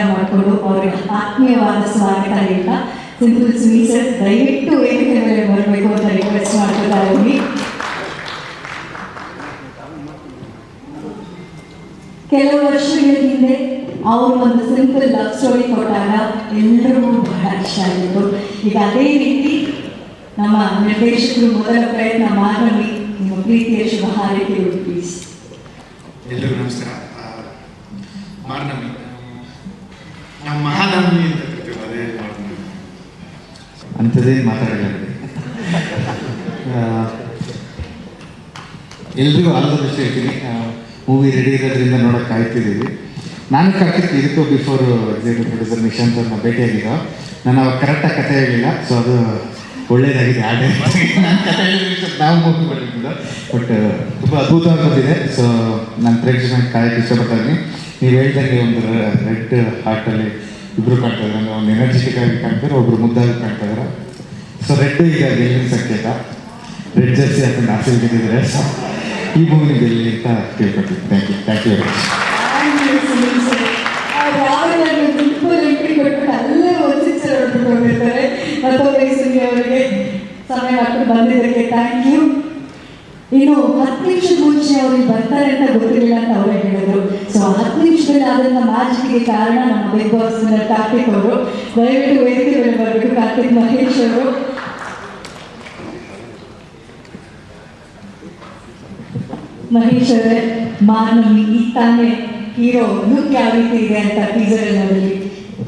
ಸಹಾಯ ಮಾಡಿಕೊಂಡು ಅವ್ರಿಗೆ ಆತ್ಮೀಯವಾದ ಸ್ವಾಗತ ಇಲ್ಲ ಸಿಂಪಲ್ ಸರ್, ದಯವಿಟ್ಟು ವೇದಿಕೆ ಮೇಲೆ ಬರಬೇಕು ಅಂತ ರಿಕ್ವೆಸ್ಟ್ ಮಾಡ್ತಾ ಇದ್ದೀನಿ. ಕೆಲವು ವರ್ಷಗಳ ಹಿಂದೆ ಅವರು ಒಂದು ಸಿಂಪಲ್ ಲವ್ ಸ್ಟೋರಿ ಕೊಟ್ಟಾಗ ಎಲ್ಲರಿಗೂ ಬಹಳ ಇಷ್ಟ ಆಗಿತ್ತು. ಈಗ ಅದೇ ರೀತಿ ನಮ್ಮ ನಿರ್ದೇಶಕರು ಮೊದಲ ಪ್ರಯತ್ನ ಮಾಡಲಿ ನಿಮ್ಮ ಪ್ರೀತಿಯ ಶುಭ ಹಾರೈಕೆಗಳು ಪ್ಲೀಸ್ ಎಲ್ರಿಗೂ ನಮಸ್ಕಾರ. ಮಾರ್ನಮಿ. ಮಹಾನವಮಿ ಅಂತ ಕರಿತೀವಿ ಅದೇ ಎಲ್ರಿಗೂ ಆಲ್ ದ ಹೇಳ್ತೀನಿ. ಮೂವಿ ರೆಡಿ ಇರೋದ್ರಿಂದ ನೋಡೋಕೆ ಕಾಯ್ತಿದ್ದೀವಿ. ನಾನು ಕಾರ್ತಿಕ್ ಇದಕ್ಕೂ ಬಿಫೋರ್ ಎಕ್ಸಿಕ್ಯೂಟಿವ್ ಪ್ರೊಡ್ಯೂಸರ್ ನಿಶಾಂತ್ ಅವ್ರನ್ನ ಭೇಟಿಯಾಗಿದ್ದೋ. ನಾನು ಅವಾಗ ಕರೆಕ್ಟಾಗಿ ಕತೆ ಹೇಳಿಲ್ಲ ಸೊ ಅದು ಒಳ್ಳೇದಾಗಿದೆ. ಆಡೇ ನಾನು ಕತೆ ಹೇಳಿದ್ರೆ ನಾವು ಮೂವಿ ಬರಲಿಲ್ಲ ಬಟ್ ತುಂಬ ಅದ್ಭುತವಾಗಿದೆ ಸೊ ನನ್ನ ಪ್ರೇಕ್ಷಕನ ಕಾಯಕ್ಕೆ ಇಷ್ಟಪಡ್ತಾ ಇದ್ದೀನಿ ನೀವು ಹೇಳ್ದಂಗೆ ಒಂದು ರೆಡ್ ಹಾರ್ಟಲ್ಲಿ ಇಬ್ಬರು ಕಾಣ್ತಾ ಇದ್ದಾರೆ ಒಂದು ಎನರ್ಜೆಟಿಕ್ ಆಗಿ ಕಾಣ್ತಾರೆ ಒಬ್ರು ಮುದ್ದಾಗಿ ಕಾಣ್ತಾ ಇದ್ದಾರೆ ಸೊ ರೆಡ್ ಈಗ ಗೆಲ್ಲಿನ ಸಂಕೇತ? ರೆಡ್ ಜರ್ಸಿ ಅಂತ ಆಸೆ ಗೆದ್ದಿದ್ದಾರೆ ಸೊ ಈ ಮೂವಿನ ಗೆಲ್ಲಿ ಅಂತ ಕೇಳ್ಕೊಟ್ಟಿದ್ದೆ thank you thank you very much ಅವರಿಗೆ ಸಮಯ ಬಂದಿದ್ದಕ್ಕೆ ಥ್ಯಾಂಕ್ ಯು ಇನ್ನು ಹತ್ತು ನಿಮಿಷ ಮುಂಚೆ ಅವ್ರಿಗೆ ಬರ್ತಾರೆ ಅಂತ ಗೊತ್ತಿರಲಿಲ್ಲ ಅಂತ ಅವರೇ ಹೇಳಿದ್ರು. ಸೊ ಹತ್ತು ನಿಮಿಷದಲ್ಲಿ ಆದಂಥ ಮ್ಯಾಜಿಕ್ಗೆ ಕಾರಣ ನಮ್ಮ ಬಿಗ್ ಬಾಸ್ ಕಾರ್ತಿಕ್ ಅವರು. ದಯವಿಟ್ಟು ವೇದಿಕೆ ಮೇಲೆ ಬರಬೇಕು ಕಾರ್ತಿಕ್ ಮಹೇಶ್ ಅವರು. ಮಹೇಶ್ ಅವರೇ ಮಾನವಿ ಈ ತಾನೇ ಹೀರೋ ಲುಕ್ ಯಾವ ರೀತಿ ಇದೆ ಅಂತ ಟೀಸರ್ ಅಲ್ಲಿ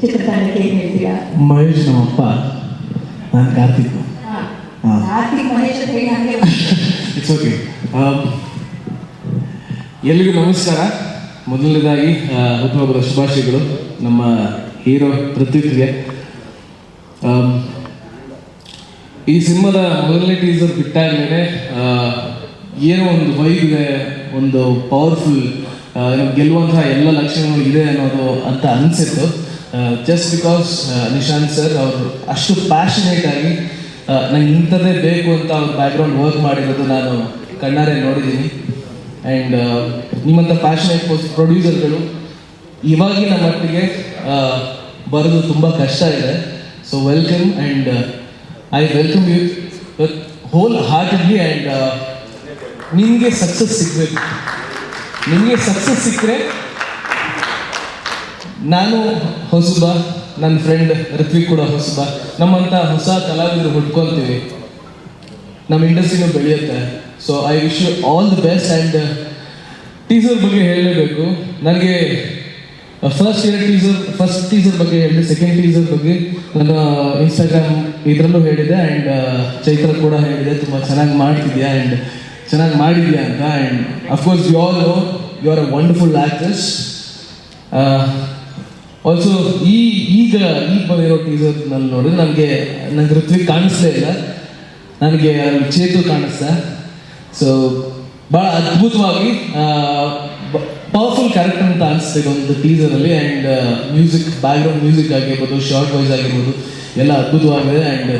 ಚಿತ್ರತಂಡಕ್ಕೆ ಏನ್ ಹೇಳ್ತೀರಾ? ಮಹೇಶ್ ನಮ್ಮಪ್ಪ. ನಾನು ಕಾರ್ತಿಕ್. ಕಾರ್ತಿಕ್ ಮಹೇಶ್ ಅಂತ ಹೇಳಿ ಹಂಗೆ ಇಟ್ಸ್ ಓಕೆ ಎಲ್ರಿಗೂ ನಮಸ್ಕಾರ. ಮೊದಲನೇದಾಗಿ ಹುಟ್ಟುಹಬ್ಬದ ಶುಭಾಶಯಗಳು ನಮ್ಮ ಹೀರೋ ಪೃಥ್ವಿಗೆ ಈ ಸಿನಿಮಾದ ಮೊದಲನೇ ಟೀಸರ್ ಬಿಟ್ಟಾಗಲೇ ಏನೋ ಒಂದು ವೈಬ್ ಇದೆ, ಒಂದು ಪವರ್ಫುಲ್ ಗೆಲ್ಲುವಂತಹ ಎಲ್ಲ ಲಕ್ಷಣಗಳು ಇದೆ ಅನ್ನೋದು ಅಂತ ಅನಿಸಿತ್ತು. ಜಸ್ಟ್ ಬಿಕಾಸ್ ನಿಶಾಂತ್ ಸರ್ ಅವರು ಅಷ್ಟು ಪ್ಯಾಷನೇಟ್ ಆಗಿ ನಂಗೆ ಇಂಥದ್ದೇ ಬೇಕು ಅಂತ ಅವ್ರ ಬ್ಯಾಕ್ಗ್ರೌಂಡ್ ವರ್ಕ್ ಮಾಡಿರೋದು ನಾನು ಕಣ್ಣಾರೆ ನೋಡಿದ್ದೀನಿ. ಆ್ಯಂಡ್ ನಿಮ್ಮಂಥ ಪ್ಯಾಷನೇಟ್ ಪ್ರೊಡ್ಯೂಸರ್ಗಳು ಇವಾಗಿನ ಮಟ್ಟಿಗೆ ಬರೋದು ತುಂಬ ಕಷ್ಟ ಇದೆ. So welcome and I welcome you with whole heartedly and ನಿಮಗೆ ಸಕ್ಸಸ್ ಸಿಗಬೇಕು. ನಿಮಗೆ ಸಕ್ಸಸ್ ಸಿಕ್ಕರೆ ನಾನು ಹೊಸಬ ನನ್ನ ಫ್ರೆಂಡ್ ಋತ್ವಿಕ್ ಕೂಡ ಹೊಸಬ ನಮ್ಮಂತ ಹೊಸ ಕಲಾವಿದರು ಹುಡ್ಕೊತೀವಿ. ನಮ್ಮ ಇಂಡಸ್ಟ್ರಿನೂ ಬೆಳೆಯುತ್ತೆ. So I wish you all the best and teaser ಬಗ್ಗೆ ಹೇಳಲೇಬೇಕು. ನನಗೆ first year teaser first teaser ಬಗ್ಗೆ ಹೇಳಿದೆ ಸೆಕೆಂಡ್ ಟೀಸರ್ ಬಗ್ಗೆ ನನ್ನ ಇನ್ಸ್ಟಾಗ್ರಾಮ್ ಇದರಲ್ಲೂ ಹೇಳಿದೆ ಆ್ಯಂಡ್ ಚೈತ್ರ ಕೂಡ ಹೇಳಿದೆ, ತುಂಬ ಚೆನ್ನಾಗಿ ಮಾಡ್ತಿದ್ಯಾ ಆ್ಯಂಡ್ ಚೆನ್ನಾಗಿ ಮಾಡಿದ್ಯಾ ಅಂತ. And of course you all you are a wonderful actress also ಈ, ಈಗ ಈಗ ಬಂದಿರೋ ಟೀಸರ್ನಲ್ಲಿ ನೋಡಿ ನನಗೆ, ನಂಗೆ ಋತ್ವಿಕ್ ಕಾಣಿಸ್ಲೇ ಇಲ್ಲ. ನನಗೆ ಚೇತು ಕಾಣಿಸ್ತಾ. ಸೊ ಭಾಳ ಅದ್ಭುತವಾಗಿ ಪವರ್ಫುಲ್ ಕ್ಯಾರೆಕ್ಟರ್ ಅಂತ ಅನಿಸ್ತಿದೆ ಒಂದು ಟೀಸರಲ್ಲಿ ಆ್ಯಂಡ್ ಮ್ಯೂಸಿಕ್ ಬ್ಯಾಕ್ಗ್ರೌಂಡ್ ಮ್ಯೂಸಿಕ್ ಆಗಿರ್ಬೋದು ಶಾರ್ಟ್ ವಾಯ್ಸ್ ಆಗಿರ್ಬೋದು, ಎಲ್ಲ ಅದ್ಭುತವಾಗಿದೆ. ಆ್ಯಂಡ್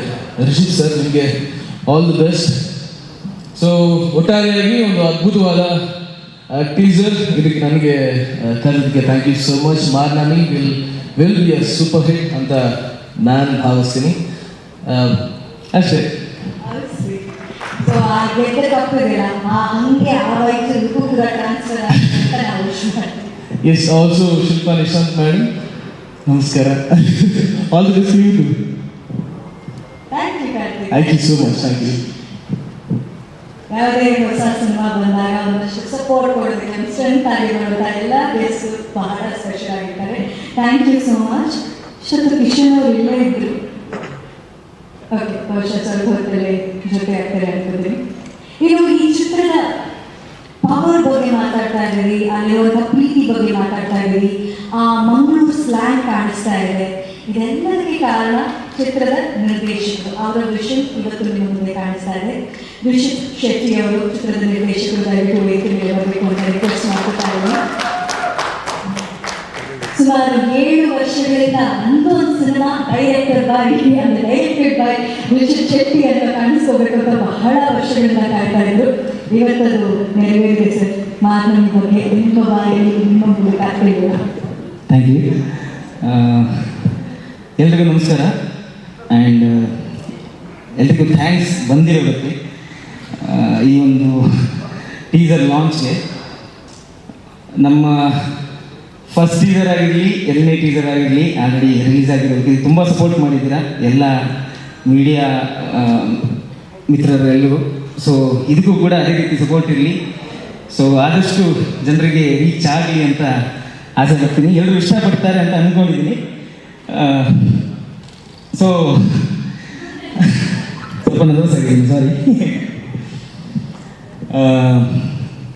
ರಿಷಿತ್ ಸರ್ ನಿಮಗೆ ಆಲ್ ದಿ ಬೆಸ್ಟ್ ಸೊ ಒಟ್ಟಾರೆಯಾಗಿ ಒಂದು ಅದ್ಭುತವಾದ ಟೀಸರ್ ಇದಕ್ಕೆ ನನಗೆ ಕರೆದಕ್ಕೆ thank you so much Marnami will will be a super hit ಅಂತ ನಾನು ಭಾವಿಸ್ತೀನಿ. ಆ, ಅಷ್ಟೇ yes also Shilpa Nishant madam ನಮಸ್ಕಾರ. All the best you too thank you so much thank you ಯಾವುದೇ ಹೊಸ ಸಿನಿಮಾ ಬಂದಾಗ ಒಂದಷ್ಟು ಸಪೋರ್ಟ್ ಕೊಡೋದಕ್ಕೆ ಸ್ಟ್ರೆಂತ್ ಆಗಿರುವಂಥ ಎಲ್ಲ ಬೇಸು ಬಹಳ ಸ್ಪೆಷಲ್ ಆಗಿರ್ತಾರೆ ಥ್ಯಾಂಕ್ ಯು ಸೋ ಮಚ್ ಶತು ಕಿಶನ್ ಅವರು ಇಲ್ಲೇ ಇದ್ರು. ಓಕೆ ಬಹುಶಃ ಸ್ವಲ್ಪ ಹೊತ್ತಲ್ಲೇ ಜೊತೆ ಆಗ್ತಾರೆ ಅನ್ಕೋತೀನಿ. ಇನ್ನು ಈ ಚಿತ್ರದ ಪವರ್ ಬಗ್ಗೆ ಮಾತಾಡ್ತಾ ಇದ್ದೀರಿ ಅಲ್ಲಿರುವಂಥ ಪ್ರೀತಿ ಬಗ್ಗೆ ಮಾತಾಡ್ತಾ ಇದ್ದೀರಿ, ಆ ಮಂಗಳೂರು ಸ್ಲ್ಯಾಂಗ್ ಕಾಣಿಸ್ತಾ ಇದೆ. ಇದೆಲ್ಲದಕ್ಕೆ ಕಾರಣ ಚಿತ್ರದ ನಿರ್ದೇಶಕರು. ಅವರ ವಿಷನ್ ಇವತ್ತು ನಿಮ್ಮ ಮುಂದೆ ಕಾಣಿಸ್ತಾ ಇದೆ ಶೆಟ್ಟಿ ಅವರು ಚಿತ್ರದ ನಿರ್ದೇಶಕರು ದಯವಿಟ್ಟು ವೇದಿಕೆಗೆ ಬರಬೇಕು ಅಂತ ರಿಕ್ವೆಸ್ಟ್ ಮಾಡ್ತಾ ಇದ್ದೀನಿ ಸುಮಾರು ಏಳು ವರ್ಷಗಳಿಂದ ಒಂದು ಸಿನಿಮಾ ಡೈರೆಕ್ಟರ್ ಬೈ ಅಂದ್ರೆ ಡೈರೆಕ್ಟೆಡ್ ಬೈ ವಿಶಿತ್ ಶೆಟ್ಟಿ ಅಂತ ಕಾಣಿಸ್ಕೋಬೇಕು ಅಂತ ಬಹಳ ವರ್ಷಗಳಿಂದ ಕಾಯ್ತಾ ಇದ್ರು ಇವತ್ತದು ನೆರವೇರಿದೆ ಸರ್. ಮಾತನ ಬಗ್ಗೆ ನಿಮ್ಮ ಬಾಯಲ್ಲಿ ನಿಮ್ಮ ತಿಳಿಯೋಣ. ಥ್ಯಾಂಕ್ ಯು ಎಲ್ರಿಗೂ ನಮಸ್ಕಾರ. ಆ್ಯಂಡ್ ಎಲ್ರಿಗೂ ಥ್ಯಾಂಕ್ಸ್ ಬಂದಿರೋದಕ್ಕೆ. ಆ, ಈ ಒಂದು ಟೀಸರ್ ಲಾಂಚ್ಗೆ ನಮ್ಮ ಫಸ್ಟ್ ಟೀಸರ್ ಆಗಿರಲಿ ಎರಡನೇ ಟೀಸರ್ ಆಗಿರಲಿ ಆಲ್ರೆಡಿ ರಿಲೀಸ್ ಆಗಿರೋದಕ್ಕೆ ತುಂಬ ಸಪೋರ್ಟ್ ಮಾಡಿದ್ದೀರಾ ಎಲ್ಲ ಮೀಡಿಯಾ ಮಿತ್ರರೆಲ್ಲರೂ ಸೊ ಇದಕ್ಕೂ ಕೂಡ ಅದೇ ರೀತಿ ಸಪೋರ್ಟ್ ಇರಲಿ. ಸೊ ಆದಷ್ಟು ಜನರಿಗೆ ರೀಚ್ ಆಗಲಿ ಅಂತ ಆಸೆ ಪಡ್ತೀನಿ. ಎಲ್ಲರೂ ಇಷ್ಟಪಡ್ತಾರೆ ಅಂತ ಅಂದ್ಕೊಂಡಿದ್ದೀನಿ ಸೊ ಸ್ವಲ್ಪ ನರ್ವಸ್ ಆಗಿದ್ದೀನಿ ಸಾರಿ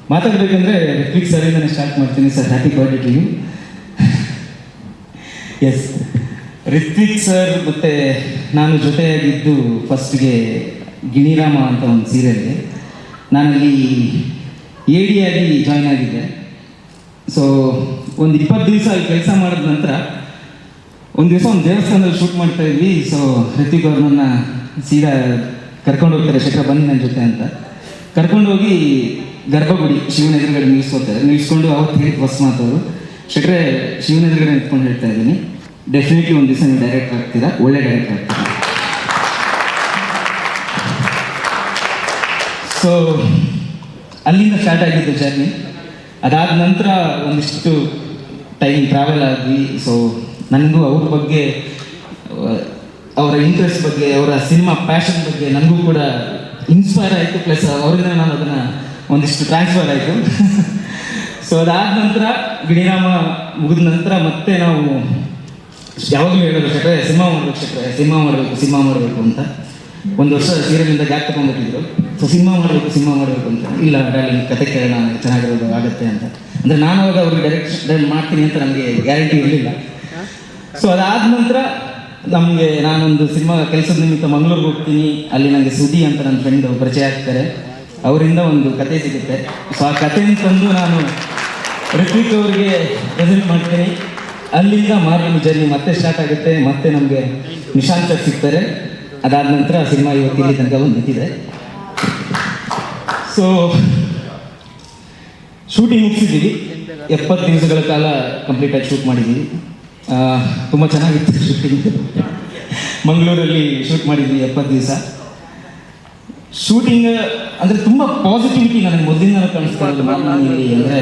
ಮಾತಾಡಬೇಕಂದ್ರೆ ರಿಟ್ವಿಕ್ ನಾನು ಸ್ಟಾರ್ಟ್ ಮಾಡ್ತೀನಿ sir happy birthday to you S Ritwik sir ಮತ್ತು ನಾನು ಜೊತೆಯಾಗಿದ್ದು ಫಸ್ಟ್ಗೆ ಗಿಣಿರಾಮ ಅಂತ ಒಂದು ಸೀರಿಯಲ್ಗೆ ನಾನಲ್ಲಿ ಎ ಡಿ ಆಗಿ ಜಾಯ್ನ್ ಆಗಿದ್ದೆ. ಸೊ ಒಂದು ಇಪ್ಪತ್ತು ದಿವಸ ಅಲ್ಲಿ ಕೆಲಸ ಮಾಡಿದ ನಂತರ ಒಂದು ದಿವಸ ಒಂದು ದೇವಸ್ಥಾನದಲ್ಲಿ ಶೂಟ್ ಮಾಡ್ತಾ ಇದ್ವಿ ಸೊ ಹೃತಿಕ್ ಅವ್ರು ಸೀದಾ ಕರ್ಕೊಂಡು ಹೋಗ್ತಾರೆ ಶಕ್ರ ಬನ್ನಿ ನನ್ನ ಜೊತೆ ಅಂತ. ಕರ್ಕೊಂಡು ಹೋಗಿ ಗರ್ಭಗುಡಿ ಶಿವನ ಎದುರುಗಡೆ ನಿಲ್ಲಿಸ್ಕೋತಾರೆ ನಿಲ್ಲಿಸ್ಕೊಂಡು ಅವತ್ತು ಹೇಳಿದ ಬಸ್ ಮಾತವರು ಶೆಟ್ರೆ, ಶಿವನ ಎದುರುಗಡೆ ನಿಂತ್ಕೊಂಡು ಹೇಳ್ತಾ ಇದ್ದೀನಿ. ಡೆಫಿನೆಟ್ಲಿ ಒಂದು ದಿವಸ ನೀವು ಡೈರೆಕ್ಟ್ ಆಗ್ತೀರಾ? ಒಳ್ಳೆ ಡೈರೆಕ್ಟ್ ಆಗ್ತೀರಾ? ಸೊ ಅಲ್ಲಿಂದ ಸ್ಟಾರ್ಟ್ ಆಗಿದ್ದು ಜರ್ನಿ ಅದಾದ ನಂತರ ಒಂದಿಷ್ಟು ಟೈಮ್ ಟ್ರಾವೆಲ್ ಆದ್ವಿ ಸೊ ನನಗೂ ಅವ್ರ ಬಗ್ಗೆ, ಅವರ ಇಂಟ್ರೆಸ್ಟ್ ಬಗ್ಗೆ, ಅವರ ಸಿನಿಮಾ ಪ್ಯಾಷನ್ ಬಗ್ಗೆ ನನಗೂ ಕೂಡ ಇನ್ಸ್ಪೈರ್ ಆಯಿತು. ಪ್ಲಸ್ ಅವರಿಂದ ನಾನು ಅದನ್ನು ಒಂದಿಷ್ಟು ಟ್ರಾನ್ಸ್ಫರ್ ಆಯಿತು. ಸೊ ಅದಾದ ನಂತರ ಗಿಣಿರಾಮ ಮುಗಿದ ನಂತರ ಮತ್ತೆ ನಾವು ಯಾವಾಗಲೂ ಹೇಳೋದು ಕ್ಷೇತ್ರ, ಸಿನಿಮಾ ಮಾಡಬೇಕು ಶೆಟ್ರೆ ಸಿನಿಮಾ ಮಾಡಬೇಕು ಸಿನಿಮಾ ಮಾಡಬೇಕು ಅಂತ. ಒಂದು ವರ್ಷ ಸೀರಿಯಲಿಂದ ಗ್ಯಾಪ್ ತಗೊಂಡ್ಬಿಟ್ಟಿದ್ರು. ಸೊ ಸಿನಿಮಾ ಮಾಡಬೇಕು ಸಿನಿಮಾ ಮಾಡಬೇಕು ಅಂತ. ಇಲ್ಲ ಡಾರ್ಲಿಂಗ್ ಕತೆ ಕೇಳೋಣ, ಚೆನ್ನಾಗಿರೋದು ಆಗುತ್ತೆ ಅಂತ. ಅಂದರೆ ನಾನು ಅವಾಗ ಅವ್ರಿಗೆ ಡೈರೆಕ್ಷನ್ ಮಾಡ್ತೀನಿ ಅಂತ ನನಗೆ ಗ್ಯಾರಂಟಿ ಇರಲಿಲ್ಲ. ಸೊ ಅದಾದ ನಂತರ ನಮಗೆ ನಾನೊಂದು ಸಿನಿಮಾ ಕೆಲಸದ ನಿಮಿತ್ತ ಮಂಗಳೂರಿಗೆ ಹೋಗ್ತೀನಿ. ಅಲ್ಲಿ ನನಗೆ ಸುದಿ ಅಂತ ನನ್ನ ಫ್ರೆಂಡ್ ಪರಿಚಯ ಆಗ್ತಾರೆ. ಅವರಿಂದ ಒಂದು ಕತೆ ಸಿಗುತ್ತೆ. ಸೊ ಆ ಕಥೆನ ತಂದು ನಾನು ಋತ್ವಿಕ್ ಅವರಿಗೆ ಪ್ರೆಸೆಂಟ್ ಮಾಡ್ತೀನಿ. ಅಲ್ಲಿಂದ ಮಾರ್ನಿಂಗ್ ಜರ್ನಿ ಮತ್ತೆ ಸ್ಟಾರ್ಟ್ ಆಗುತ್ತೆ. ಮತ್ತೆ ನಮಗೆ ನಿಶಾಂತ ಸಿಗ್ತಾರೆ. ಅದಾದ ನಂತರ ಸಿನಿಮಾ ಇವತ್ತು ಇಲ್ಲಿ ತನಕ ಒಂದು ನಿಂತಿದೆ ಸೊ ಶೂಟಿಂಗ್ ಮುಗಿಸಿದ್ದೀವಿ. ಎಪ್ಪತ್ತು ದಿವಸಗಳ ಕಾಲ ಕಂಪ್ಲೀಟಾಗಿ ಶೂಟ್ ಮಾಡಿದ್ದೀವಿ. ತುಂಬ ಚೆನ್ನಾಗಿತ್ತು ಶೂಟಿಂಗ್ ಮಂಗಳೂರಲ್ಲಿ ಶೂಟ್ ಮಾಡಿದ್ವಿ ಎಪ್ಪತ್ತು ದಿವಸ. ಶೂಟಿಂಗ್ ಅಂದರೆ ತುಂಬ ಪಾಸಿಟಿವಿಟಿ ನನಗೆ ಮೊದಲಿಂದ ಕಾಣಿಸ್ತಾ ಇರೋದು ಅಂದರೆ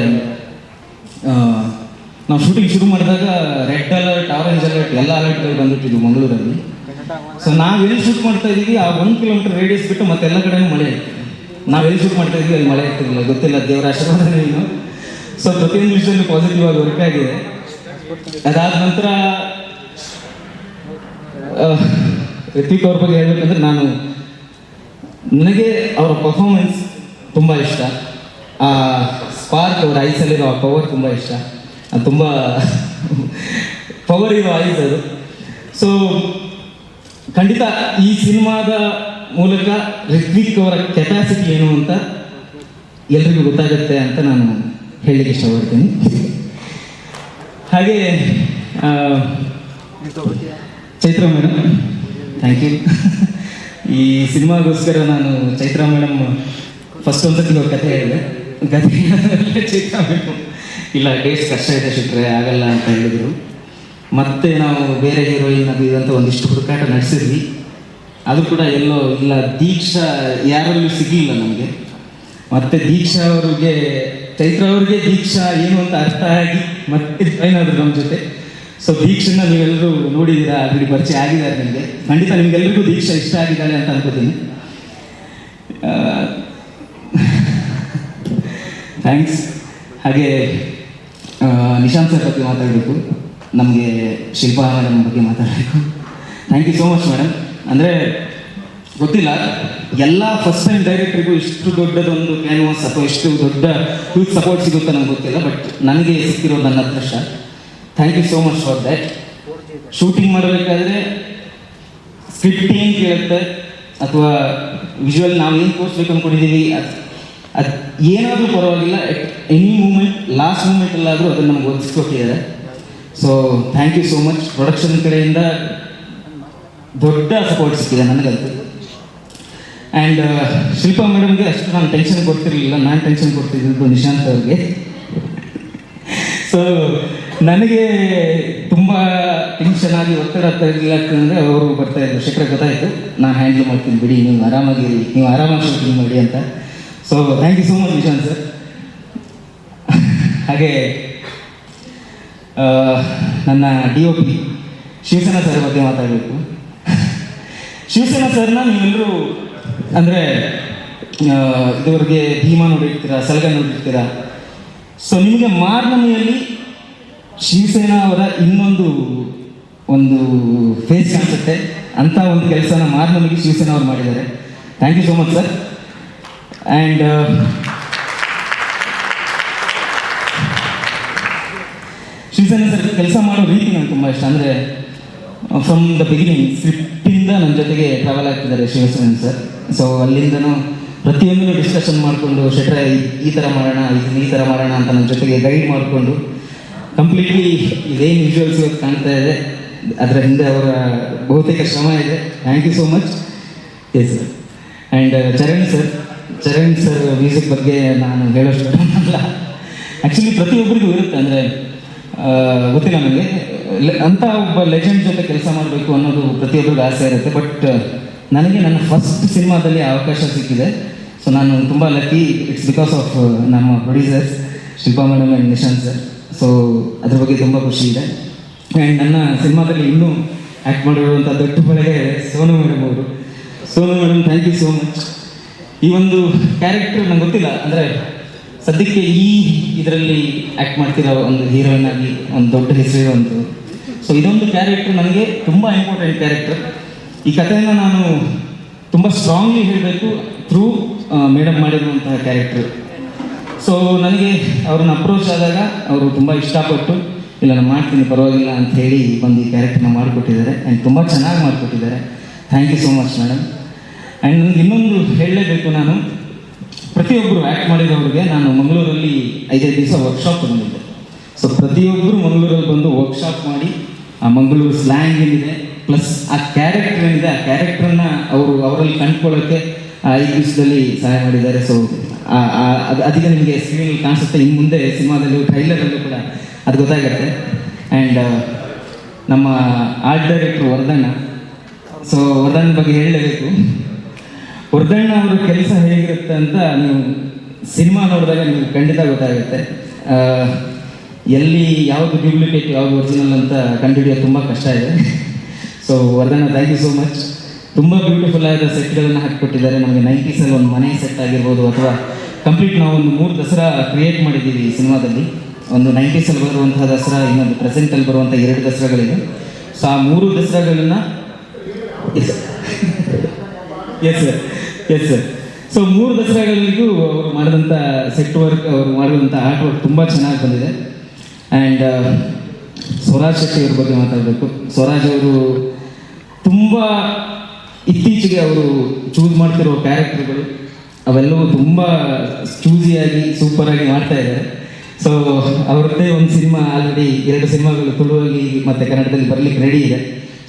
ನಾವು ಶೂಟಿಂಗ್ ಶುರು ಮಾಡಿದಾಗ ರೆಡ್ ಅಲರ್ಟ್ ಆರೆಂಜ್ ಅಲರ್ಟ್ ಎಲ್ಲ ಅಲರ್ಟ್ಗಳು ಬಂದ್ಬಿಟ್ಟಿದ್ವು ಮಂಗಳೂರಲ್ಲಿ. ಸೊ ನಾವು ಎಲ್ಲಿ ಶೂಟ್ ಮಾಡ್ತಾ ಇದೀವಿ ಆ ಒಂದು ಕಿಲೋಮೀಟರ್ ರೇಡಿಯಸ್ ಬಿಟ್ಟು ಮತ್ತೆ ಎಲ್ಲ ಕಡೆನೂ ಮಳೆ ನಾವು ಎಲ್ಲಿ ಶೂಟ್ ಮಾಡ್ತಾ ಇದ್ವಿ ಅಲ್ಲಿ ಮಳೆ ಇರ್ತಿರಲಿಲ್ಲ, ಗೊತ್ತಿಲ್ಲ, ದೇವರ ಆಶೀರ್ವಾದ ಏನು. ಸೊ ಪ್ರತಿಯೊಂದು ವಿಷಯದಲ್ಲಿ ಪಾಸಿಟಿವ್ ಆಗಿ ವರ್ಕ್ ಅದಾದ ನಂತರ ಋತ್ವಿಕ್ ಅವ್ರ ಬಗ್ಗೆ ಹೇಳ್ಬೇಕಂದ್ರೆ ನಾನು ನನಗೆ ಅವರ ಪರ್ಫಾರ್ಮೆನ್ಸ್ ತುಂಬ ಇಷ್ಟ. ಆ ಸ್ಪಾರ್ಕ್ ಅವರ ಐಸಲ್ಲಿರೋ ಆ ಪವರ್ ತುಂಬ ಇಷ್ಟ. ತುಂಬ ಪವರ್ ಇರೋ ಐಸ್ ಅದು. ಸೊ ಖಂಡಿತ ಈ ಸಿನಿಮಾದ ಮೂಲಕ ಋತ್ವಿಕ್ ಅವರ ಕೆಪಾಸಿಟಿ ಏನು ಅಂತ ಎಲ್ರಿಗೂ ಗೊತ್ತಾಗುತ್ತೆ ಅಂತ ನಾನು ಹೇಳಲಿಕ್ಕೆ ಇಷ್ಟಪಡ್ತೀನಿ. ಹಾಗೆ ಚೈತ್ರ ಮೇಡಮ್ ಥ್ಯಾಂಕ್ ಯು ಈ ಸಿನಿಮಾಗೋಸ್ಕರ ನಾನು ಚೈತ್ರ ಮೇಡಮ್ ಫಸ್ಟ್ ಒಂದ್ಸತಿ ಕಥೆ ಹೇಳಿದೆ. ಹೇಳಿದ್ರೆ ಚೈತ್ರ ಮೇಡಮ್ ಇಲ್ಲ ಡೇಟ್ಸ್ ಕಷ್ಟ ಇದೆ ಶುಕ್ರೆ, ಆಗಲ್ಲ ಅಂತ ಹೇಳಿದರು. ಮತ್ತೆ ನಾವು ಬೇರೆ ಹೀರೋಯಿನ್ ಅದು ಇದಂತ ಒಂದಿಷ್ಟು ಹುಡುಕಾಟ ನಡೆಸಿದ್ವಿ. ಅದು ಕೂಡ ಎಲ್ಲೋ, ಇಲ್ಲ, ದೀಕ್ಷಾ ಯಾರಲ್ಲೂ ಸಿಗಲಿಲ್ಲ ನಮಗೆ. ಮತ್ತೆ ದೀಕ್ಷಾ ಅವ್ರಿಗೆ ಚೈತ್ರ ಅವ್ರಿಗೆ ದೀಕ್ಷಾ ಏನು ಅಂತ ಅರ್ಥ ಆಗಿ ಮತ್ತೆ ಜಾಯ್ನ್ ನಮ್ಮ ಜೊತೆ. ಸೊ ದೀಕ್ಷನ್ನ ನೀವೆಲ್ಲರೂ ನೋಡಿದ್ದೀರಾ ಅಲ್ಲಿ ಪರಿಚಯ ಆಗಿದ್ದಾರೆ ನನಗೆ ಖಂಡಿತ ನಿಮ್ಗೆಲ್ಲರಿಗೂ ದೀಕ್ಷಾ ಇಷ್ಟ ಆಗಿದ್ದಾಳೆ ಅಂತ ಅನ್ಕೋತೀನಿ. ಥ್ಯಾಂಕ್ಸ್ ಹಾಗೆ ನಿಶಾಂತ್ ಸರ್ ಬಗ್ಗೆ ಮಾತಾಡಬೇಕು. ನಮಗೆ ಶಿಲ್ಪಾ ಮೇಡಮ್ ಬಗ್ಗೆ ಮಾತಾಡಬೇಕು. Thank you so much madam ಅಂದರೆ ಗೊತ್ತಿಲ್ಲ. ಎಲ್ಲ ಫಸ್ಟ್ ಟೈಮ್ ಡೈರೆಕ್ಟ್ರಿಗೂ ಇಷ್ಟು ದೊಡ್ಡದೊಂದು ಕ್ಯಾನ್ವಾಸ್ ಅಥವಾ ಇಷ್ಟು ದೊಡ್ಡ ಹ್ಯೂಜ್ ಸಪೋರ್ಟ್ ಸಿಗುತ್ತೆ ನನಗೆ ಗೊತ್ತಿಲ್ಲ ಬಟ್ ನನಗೆ ಸಿಕ್ಕಿರೋ ನನ್ನ ಅದೃಷ್ಟ thank you so much for that shooting ಮಾಡಬೇಕಾದ್ರೆ ಸ್ಕ್ರಿಪ್ಟ್ ಏನು ಕೇಳುತ್ತೆ, ಅಥವಾ ವಿಜುವಲ್ ನಾವು ಏನು ತೋರಿಸ್ಬೇಕು ಅಂದ್ಕೊಂಡಿದ್ದೀವಿ ಅದು ಅದು ಏನಾದರೂ ಪರವಾಗಿಲ್ಲ ಎಟ್ ಎನಿ ಮೂಮೆಂಟ್ ಲಾಸ್ಟ್ ಮೂಮೆಂಟಲ್ಲಾದರೂ ಅದನ್ನು ನಮ್ಗೆ ಒದಗಿಸ್ಕೊಟ್ಟಿದ್ದಾರೆ so thank you so much production ಕಡೆಯಿಂದ ದೊಡ್ಡ ಸಪೋರ್ಟ್ ಸಿಕ್ಕಿದೆ ನನಗಂತೂ. ಆ್ಯಂಡ್ ಶಿಲ್ಪಾ ಮೇಡಮ್ಗೆ ಅಷ್ಟು ನಾನು ಟೆನ್ಷನ್ ಕೊಡ್ತಿರಲಿಲ್ಲ. ನಾನು ಟೆನ್ಷನ್ ಕೊಡ್ತಿದ್ದು ನಿಶಾಂತ್ ಅವ್ರಿಗೆ. ಸೊ ನನಗೆ ತುಂಬ ಟೆನ್ಷನ್ ಆಗಿ ಒತ್ತಡ ಅಂತಂದರೆ ಅವರು ಬರ್ತಾ ಇದ್ರು. ಶೇಖರ ಗೊತ್ತಾಯಿತು. ನಾನು ಹ್ಯಾಂಡಲ್ ಮಾಡ್ತೀನಿ ಬಿಡಿ, ನೀವು ಆರಾಮಾಗಿ ನೀವು ಆರಾಮಾಗಿ ಶೂಟಿಂಗ್ ಮಾಡಿ ಅಂತ. So thank you so much Nishant sir ಹಾಗೆ ನನ್ನ D O P Shivasena sir ಬಗ್ಗೆ ಮಾತಾಡಬೇಕು. ಶಿವಸೇನಾ ಸರ್ನ ನೀವೆಲ್ಲರೂ ಅಂದರೆ ಇದುವರೆಗೆ ಭೀಮಾ ನೋಡಿರ್ತೀರಾ ಸಲಗ ನೋಡಿರ್ತೀರಾ? ಸೊ ನಿಮಗೆ ಮಾರ್ನಮಿಯಲ್ಲಿ ಶಿವಸೇನಾ ಅವರ ಇನ್ನೊಂದು ಒಂದು ಫೇಸ್ ಕಾಣಿಸುತ್ತೆ. ಅಂತ ಒಂದು ಕೆಲಸನ ಮಾರ್ನಮಿಗೆ ಶಿವಸೇನಾ ಅವರು ಮಾಡಿದ್ದಾರೆ. Thank you so much sir and Shivasena sir ಕೆಲಸ ಮಾಡೋ ರೀತಿ ನಂಗೆ ತುಂಬ ಇಷ್ಟ. ಅಂದರೆ ಫ್ರಮ್ ದ ಬಿಗಿನಿಂಗ್ ಸ್ಕ್ರಿಪ್ಟಿಂದ ನನ್ನ ಜೊತೆಗೆ ಟ್ರಾವೆಲ್ ಆಗ್ತಿದ್ದಾರೆ ಶಿವಸೇನ ಸರ್. ಸೊ ಅಲ್ಲಿಂದನೂ ಪ್ರತಿಯೊಂದನ್ನು ಡಿಸ್ಕಷನ್ ಮಾಡಿಕೊಂಡು, ಶೆಟ್ರ, ಈ- ಥರ ಮಾಡೋಣ, ಇದನ್ನ ಈ ಥರ ಮಾಡೋಣ ಅಂತ ನನ್ನ ಜೊತೆಗೆ ಗೈಡ್ ಮಾಡಿಕೊಂಡು ಕಂಪ್ಲೀಟ್ಲಿ ಇದೇನು ವಿಜುವಲ್ಸ್ ಇವತ್ತು ಕಾಣ್ತಾ ಇದೆ. ಅದರ ಹಿಂದೆ ಅವರ ಬಹುತೇಕ ಶ್ರಮ ಇದೆ. Thank you so much yes sir and Charan sir Charan sir music ಬಗ್ಗೆ ನಾನು ಹೇಳೋಷ್ಟು ಅಲ್ಲ. ಆ್ಯಕ್ಚುಲಿ ಪ್ರತಿಯೊಬ್ಬರಿಗೂ ಇರುತ್ತೆ ಅಂದರೆ ಗೊತ್ತಿಲ್ಲ ನನಗೆ. ಅಂಥ ಒಬ್ಬ ಲೆಜೆಂಡ್ ಜೊತೆ ಕೆಲಸ ಮಾಡಬೇಕು ಅನ್ನೋದು ಪ್ರತಿಯೊಬ್ಬರಿಗೂ ಆಸೆ ಇರುತ್ತೆ. ಬಟ್ ನನಗೆ ನನ್ನ ಫಸ್ಟ್ ಸಿನಿಮಾದಲ್ಲಿ ಅವಕಾಶ ಸಿಕ್ಕಿದೆ. ಸೊ ನಾನು ತುಂಬ ಲಕ್ಕಿ ಇಟ್ಸ್ ಬಿಕಾಸ್ ಆಫ್ ನಮ್ಮ producers Shilpa madam and Nishant sir so ಅದ್ರ ಬಗ್ಗೆ ತುಂಬ ಖುಷಿ ಇದೆ. ಆ್ಯಂಡ್ ನನ್ನ ಸಿನಿಮಾದಲ್ಲಿ ಇನ್ನೂ ಆ್ಯಕ್ಟ್ ಮಾಡಿರುವಂಥ ದೊಡ್ಡ ಬೆಳೆಗೆ ಸೋನು ಮೇಡಮ್ ಅವರು. Sonu madam thank you so much ಈ ಒಂದು ಕ್ಯಾರೆಕ್ಟರ್ ನಂಗೆ ಗೊತ್ತಿಲ್ಲ. ಅಂದರೆ, ಸದ್ಯಕ್ಕೆ ಈ ಇದರಲ್ಲಿ ಆ್ಯಕ್ಟ್ ಮಾಡ್ತಿರೋ ಒಂದು ಹೀರೋಯಿನ್ ಆಗಿ, ಒಂದು ದೊಡ್ಡ ಹೆಸರಿರುವಂಥದ್ದು ಸೊ ಇದೊಂದು ಕ್ಯಾರೆಕ್ಟರ್ ನನಗೆ ತುಂಬ ಇಂಪಾರ್ಟೆಂಟ್ ಕ್ಯಾರೆಕ್ಟರ್ ಈ ಕಥೆಯನ್ನು ನಾನು ತುಂಬ ಸ್ಟ್ರಾಂಗ್ಲಿ ಹೇಳಬೇಕು ಥ್ರೂ ಮೇಡಮ್ ಮಾಡಿರುವಂತಹ ಕ್ಯಾರೆಕ್ಟರ್ ಸೊ ನನಗೆ ಅವ್ರನ್ನ ಅಪ್ರೋಚ್ ಆದಾಗ ಅವರು ತುಂಬ ಇಷ್ಟಪಟ್ಟು, ಇಲ್ಲ, ನಾನು ಮಾಡ್ತೀನಿ, ಪರವಾಗಿಲ್ಲ ಅಂತ ಹೇಳಿ ಬಂದು ಈ ಕ್ಯಾರೆಕ್ಟರ್ನ ಮಾಡಿಕೊಟ್ಟಿದ್ದಾರೆ. ಆ್ಯಂಡ್ ತುಂಬ ಚೆನ್ನಾಗಿ ಮಾಡಿಕೊಟ್ಟಿದ್ದಾರೆ. Thank you so much madam and ನನಗೆ ಇನ್ನೊಂದು ಹೇಳಲೇಬೇಕು ನಾನು. ಪ್ರತಿಯೊಬ್ಬರು ಆ್ಯಕ್ಟ್ ಮಾಡಿದವ್ರಿಗೆ ನಾನು ಮಂಗಳೂರಲ್ಲಿ ಐದೈದು ದಿವಸ ವರ್ಕ್ಶಾಪ್ ಬಂದಿದ್ದೆ ಸೊ ಪ್ರತಿಯೊಬ್ಬರು ಮಂಗಳೂರಲ್ಲಿ ಬಂದು ವರ್ಕ್ಶಾಪ್ ಮಾಡಿ, ಆ ಮಂಗಳೂರು ಸ್ಲ್ಯಾಂಗ್ ಏನಿದೆ ಪ್ಲಸ್ ಆ ಕ್ಯಾರೆಕ್ಟರ್ ಏನಿದೆ ಆ ಕ್ಯಾರೆಕ್ಟರ್ನ ಅವರು ಅವರಲ್ಲಿ ಕಂಡುಕೊಳ್ಳೋಕ್ಕೆ ಆ ಐದು ದಿವಸದಲ್ಲಿ ಸಹಾಯ ಮಾಡಿದ್ದಾರೆ. ಸೊ ಅದು ಅದಕ್ಕೆ ನಿಮಗೆ ಸ್ಕ್ರೀನಲ್ಲಿ ಕಾಣಿಸುತ್ತೆ. ಇನ್ನು ಮುಂದೆ ಸಿನಿಮಾದಲ್ಲೂ ಟ್ರೈಲರಲ್ಲೂ ಕೂಡ ಅದು ಗೊತ್ತಾಗುತ್ತೆ. ಆ್ಯಂಡ್ ನಮ್ಮ ಆರ್ಟ್ ಡೈರೆಕ್ಟ್ರು ವರ್ಧಣ್ಣ. ಸೊ ವರ್ಧನ್ ಬಗ್ಗೆ ಹೇಳಲೇಬೇಕು. ವರ್ಧಣ್ಣ ಅವರ ಕೆಲಸ ಹೇಗಿರುತ್ತೆ ಅಂತ ನೀವು ಸಿನಿಮಾ ನೋಡಿದಾಗ ನಿಮಗೆ ಖಂಡಿತ ಗೊತ್ತಾಗುತ್ತೆ. ಎಲ್ಲಿ ಯಾವುದು ಡ್ಯೂಪ್ಲಿಕೇಟ್ ಯಾವುದು ಒರಿಜಿನಲ್ ಅಂತ ಕಂಡುಹಿಡಿಯೋದು ತುಂಬ ಕಷ್ಟ ಇದೆ. So Vardhana thank you so much ತುಂಬ ಬ್ಯೂಟಿಫುಲ್ ಆದ ಸೆಟ್ಗಳನ್ನು ಹಾಕಿಕೊಟ್ಟಿದ್ದಾರೆ. ನಮಗೆ ನೈಂಟೀಸಲ್ಲಿ ಒಂದು ಮನೆ ಸೆಟ್ ಆಗಿರ್ಬೋದು ಅಥವಾ ಕಂಪ್ಲೀಟ್ ನಾವು ಒಂದು ಮೂರು ದಸರಾ ಕ್ರಿಯೇಟ್ ಮಾಡಿದ್ದೀವಿ ಈ ಸಿನಿಮಾದಲ್ಲಿ. ಒಂದು ನೈಂಟೀಸಲ್ಲಿ ಬರುವಂತಹ ದಸರಾ, ಇನ್ನೊಂದು ಪ್ರೆಸೆಂಟಲ್ಲಿ ಬರುವಂಥ ಎರಡು ದಸರಾಗಳಿವೆ. ಸೊ ಆ ಮೂರು ದಸರಾಗಳನ್ನು S S sir S sir so ಮೂರು ದಸರಾಗಳಿಗೂ ಅವರು ಮಾಡಿದಂಥ ಸೆಟ್ ವರ್ಕ್ ಅವರು ಮಾಡಿದಂಥ ಆರ್ಟ್ ವರ್ಕ್ ತುಂಬ ಚೆನ್ನಾಗಿ ಬಂದಿದೆ. ಆ್ಯಂಡ್ ಸ್ವರಾಜ್ ಶೆಟ್ಟಿ ಅವ್ರ ಬಗ್ಗೆ ಮಾತಾಡಬೇಕು. ಸ್ವರಾಜ್ ಅವರು ತುಂಬ ಇತ್ತೀಚೆಗೆ ಅವರು ಚೂಸ್ ಮಾಡ್ತಿರೋ ಕ್ಯಾರೆಕ್ಟರ್ಗಳು ಅವೆಲ್ಲವೂ ತುಂಬ ಚೂಸಿಯಾಗಿ ಸೂಪರಾಗಿ ಮಾಡ್ತಾ ಇದ್ದಾರೆ. ಸೊ ಅವ್ರದ್ದೇ ಒಂದು ಸಿನಿಮಾ ಆಲ್ರೆಡಿ ಎರಡು ಸಿನಿಮಾಗಳು ತುಳುವಾಗಿ ಮತ್ತು ಕನ್ನಡದಲ್ಲಿ ಬರಲಿಕ್ಕೆ ರೆಡಿ ಇದೆ.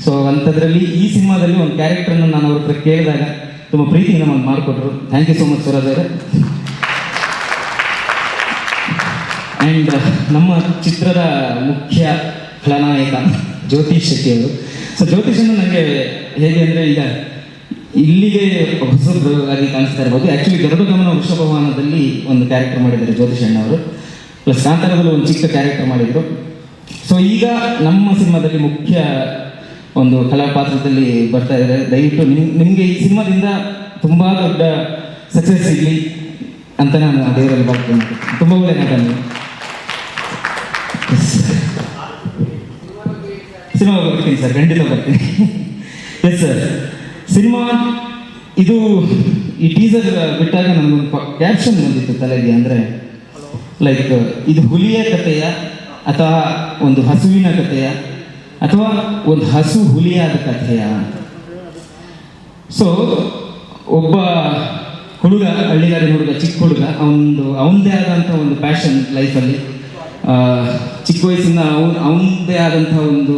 ಸೊ ಅಂಥದ್ರಲ್ಲಿ ಈ ಸಿನಿಮಾದಲ್ಲಿ ಒಂದು ಕ್ಯಾರೆಕ್ಟರ್ನ ನಾನು ಅವ್ರ ಹತ್ರ ಕೇಳಿದಾಗ ತುಂಬ ಪ್ರೀತಿಯಿಂದ ನಮಗೆ ಮಾಡಿಕೊಟ್ರು. Thank you so much Swaraj ಅವರೇ. ಆ್ಯಂಡ್ ನಮ್ಮ ಚಿತ್ರದ ಮುಖ್ಯ ಖಳನಾಯಕ ಜ್ಯೋತಿಷ್ ಶೆಟ್ಟಿ ಅವರು. ಸೊ ಜ್ಯೋತಿಷನ್ನು ನನಗೆ ಹೇಗೆ ಅಂದರೆ ಈಗ ಇಲ್ಲಿಗೆ ಹೊಸದು ಆಗಿ ಕಾಣಿಸ್ತಾ ಇರ್ಬೋದು. ಆ್ಯಕ್ಚುಲಿ ಗರುಡ ಗಮನ ವೃಷಭವಾನದಲ್ಲಿ ಒಂದು ಕ್ಯಾರೆಕ್ಟರ್ ಮಾಡಿದ್ದಾರೆ ಜ್ಯೋತಿಷ್ ಅವರು. ಪ್ಲಸ್ ಕಾಂತಾರದಲ್ಲಿ ಒಂದು ಚಿಕ್ಕ ಕ್ಯಾರೆಕ್ಟರ್ ಮಾಡಿದರು. ಸೊ ಈಗ ನಮ್ಮ ಸಿನಿಮಾದಲ್ಲಿ ಮುಖ್ಯ ಒಂದು ಕಲಾ ಪಾತ್ರದಲ್ಲಿ ಬರ್ತಾ ಇದ್ದಾರೆ. ದಯವಿಟ್ಟು ನಿಮ್, ನಿಮಗೆ ಈ ಸಿನಿಮಾದಿಂದ ತುಂಬ ದೊಡ್ಡ ಸಕ್ಸಸ್ ಸಿಗಲಿ ಅಂತ ನಾನು ದೇವರಲ್ಲಿ ಬರ್ತೀನಿ ತುಂಬ ಒಳ್ಳೆ ನಟ ಸಿನಿಮಾ ಬರ್ತೀನಿ ಸರ್, ಖಂಡಿತ ಬರ್ತೀನಿ ಎಸ್ ಸರ್ ಸಿನಿಮಾ, ಇದು ಈ ಟೀಸರ್ ಬಿಟ್ಟಾಗ ನನಗೊಂದು ಕ್ಯಾಪ್ಷನ್ ಬಂದಿತ್ತು ತಲೆಗೆ ಅಂದರೆ ಲೈಕ್ ಇದು ಹುಲಿಯ ಕಥೆಯ ಅಥವಾ ಒಂದು ಹಸುವಿನ ಕಥೆಯ ಅಥವಾ ಒಂದು ಹಸು ಹುಲಿಯಾದ ಕಥೆಯ ಸೊ ಒಬ್ಬ ಹುಡುಗ ಹಳ್ಳಿಗಾರಿ ಹುಡುಗ, ಚಿಕ್ಕ ಹುಡುಗ, ಅವನದು, ಅವನದೇ ಆದಂಥ ಒಂದು ಪ್ಯಾಷನ್ ಲೈಫಲ್ಲಿ ಚಿಕ್ಕ ವಯಸ್ಸಿಂದ ಅವನು ಅವನದೇ ಆದಂಥ ಒಂದು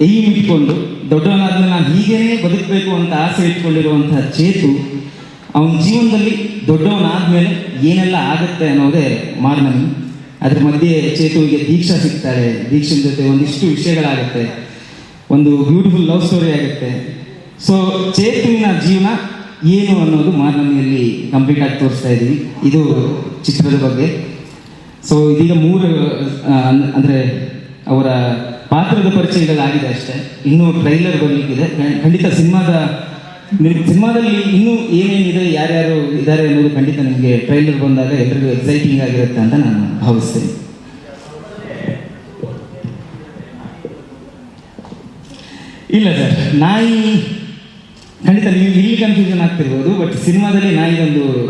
ಏಮ್ ಇಟ್ಕೊಂಡು ದೊಡ್ಡವನಾದ್ಮೇಲೆ ನಾನು ಹೀಗೇನೆ ಬದುಕಬೇಕು ಅಂತ ಆಸೆ ಇಟ್ಕೊಂಡಿರುವಂತಹ ಚೇತು ಅವನ ಜೀವನದಲ್ಲಿ ದೊಡ್ಡವನಾದ್ಮೇಲೆ ಏನೆಲ್ಲ ಆಗುತ್ತೆ ಅನ್ನೋದೇ ಮಾರ್ನವಿ ಅದ್ರ ಮಧ್ಯೆ ಚೇತುವಿಗೆ ದೀಕ್ಷಾ ಸಿಗ್ತಾರೆ. ದೀಕ್ಷೆ ಜೊತೆ ಒಂದಿಷ್ಟು ವಿಷಯಗಳಾಗುತ್ತೆ. ಒಂದು ಬ್ಯೂಟಿಫುಲ್ ಲವ್ ಸ್ಟೋರಿ ಆಗುತ್ತೆ. ಸೊ, ಚೇತುವಿನ ಜೀವನ ಏನು ಅನ್ನೋದು ಮಾರ್ನಮಿಯಲ್ಲಿ ಕಂಪ್ಲೀಟ್ ಆಗಿ ತೋರಿಸ್ತಾ ಇದ್ದೀವಿ ಇದು ಚಿತ್ರದ ಬಗ್ಗೆ. ಸೊ ಇದೀಗ ಮೂರು ಅಂದರೆ ಅವರ ಪಾತ್ರದ ಪರಿಚಯಗಳಾಗಿದೆ ಅಷ್ಟೇ. ಇನ್ನೂ ಟ್ರೈಲರ್ ಬರಲಿಕ್ಕಿದೆ ಖಂಡಿತ ಸಿನಿಮಾದ ಸಿನಿಮಾದಲ್ಲಿ ಇನ್ನೂ ಏನೇನಿದೆ, ಯಾರ್ಯಾರು ಇದ್ದಾರೆ ಅನ್ನೋದು ಖಂಡಿತ ನಿಮಗೆ ಟ್ರೈಲರ್ ಬಂದಾಗ ಎಲ್ರಿಗೂ ಎಕ್ಸೈಟಿಂಗ್ ಆಗಿರುತ್ತೆ ಅಂತ ನಾನು ಭಾವಿಸ್ತೇನೆ. ಇಲ್ಲ ಸರ್, ನಾಯಿ, ಖಂಡಿತ ನೀವು ಇಲ್ಲಿ ಕನ್ಫ್ಯೂಷನ್ ಆಗ್ತಿರ್ಬೋದು ಬಟ್ ಸಿನಿಮಾದಲ್ಲಿ ನಾಯಿಗೊಂದು ಒಂದು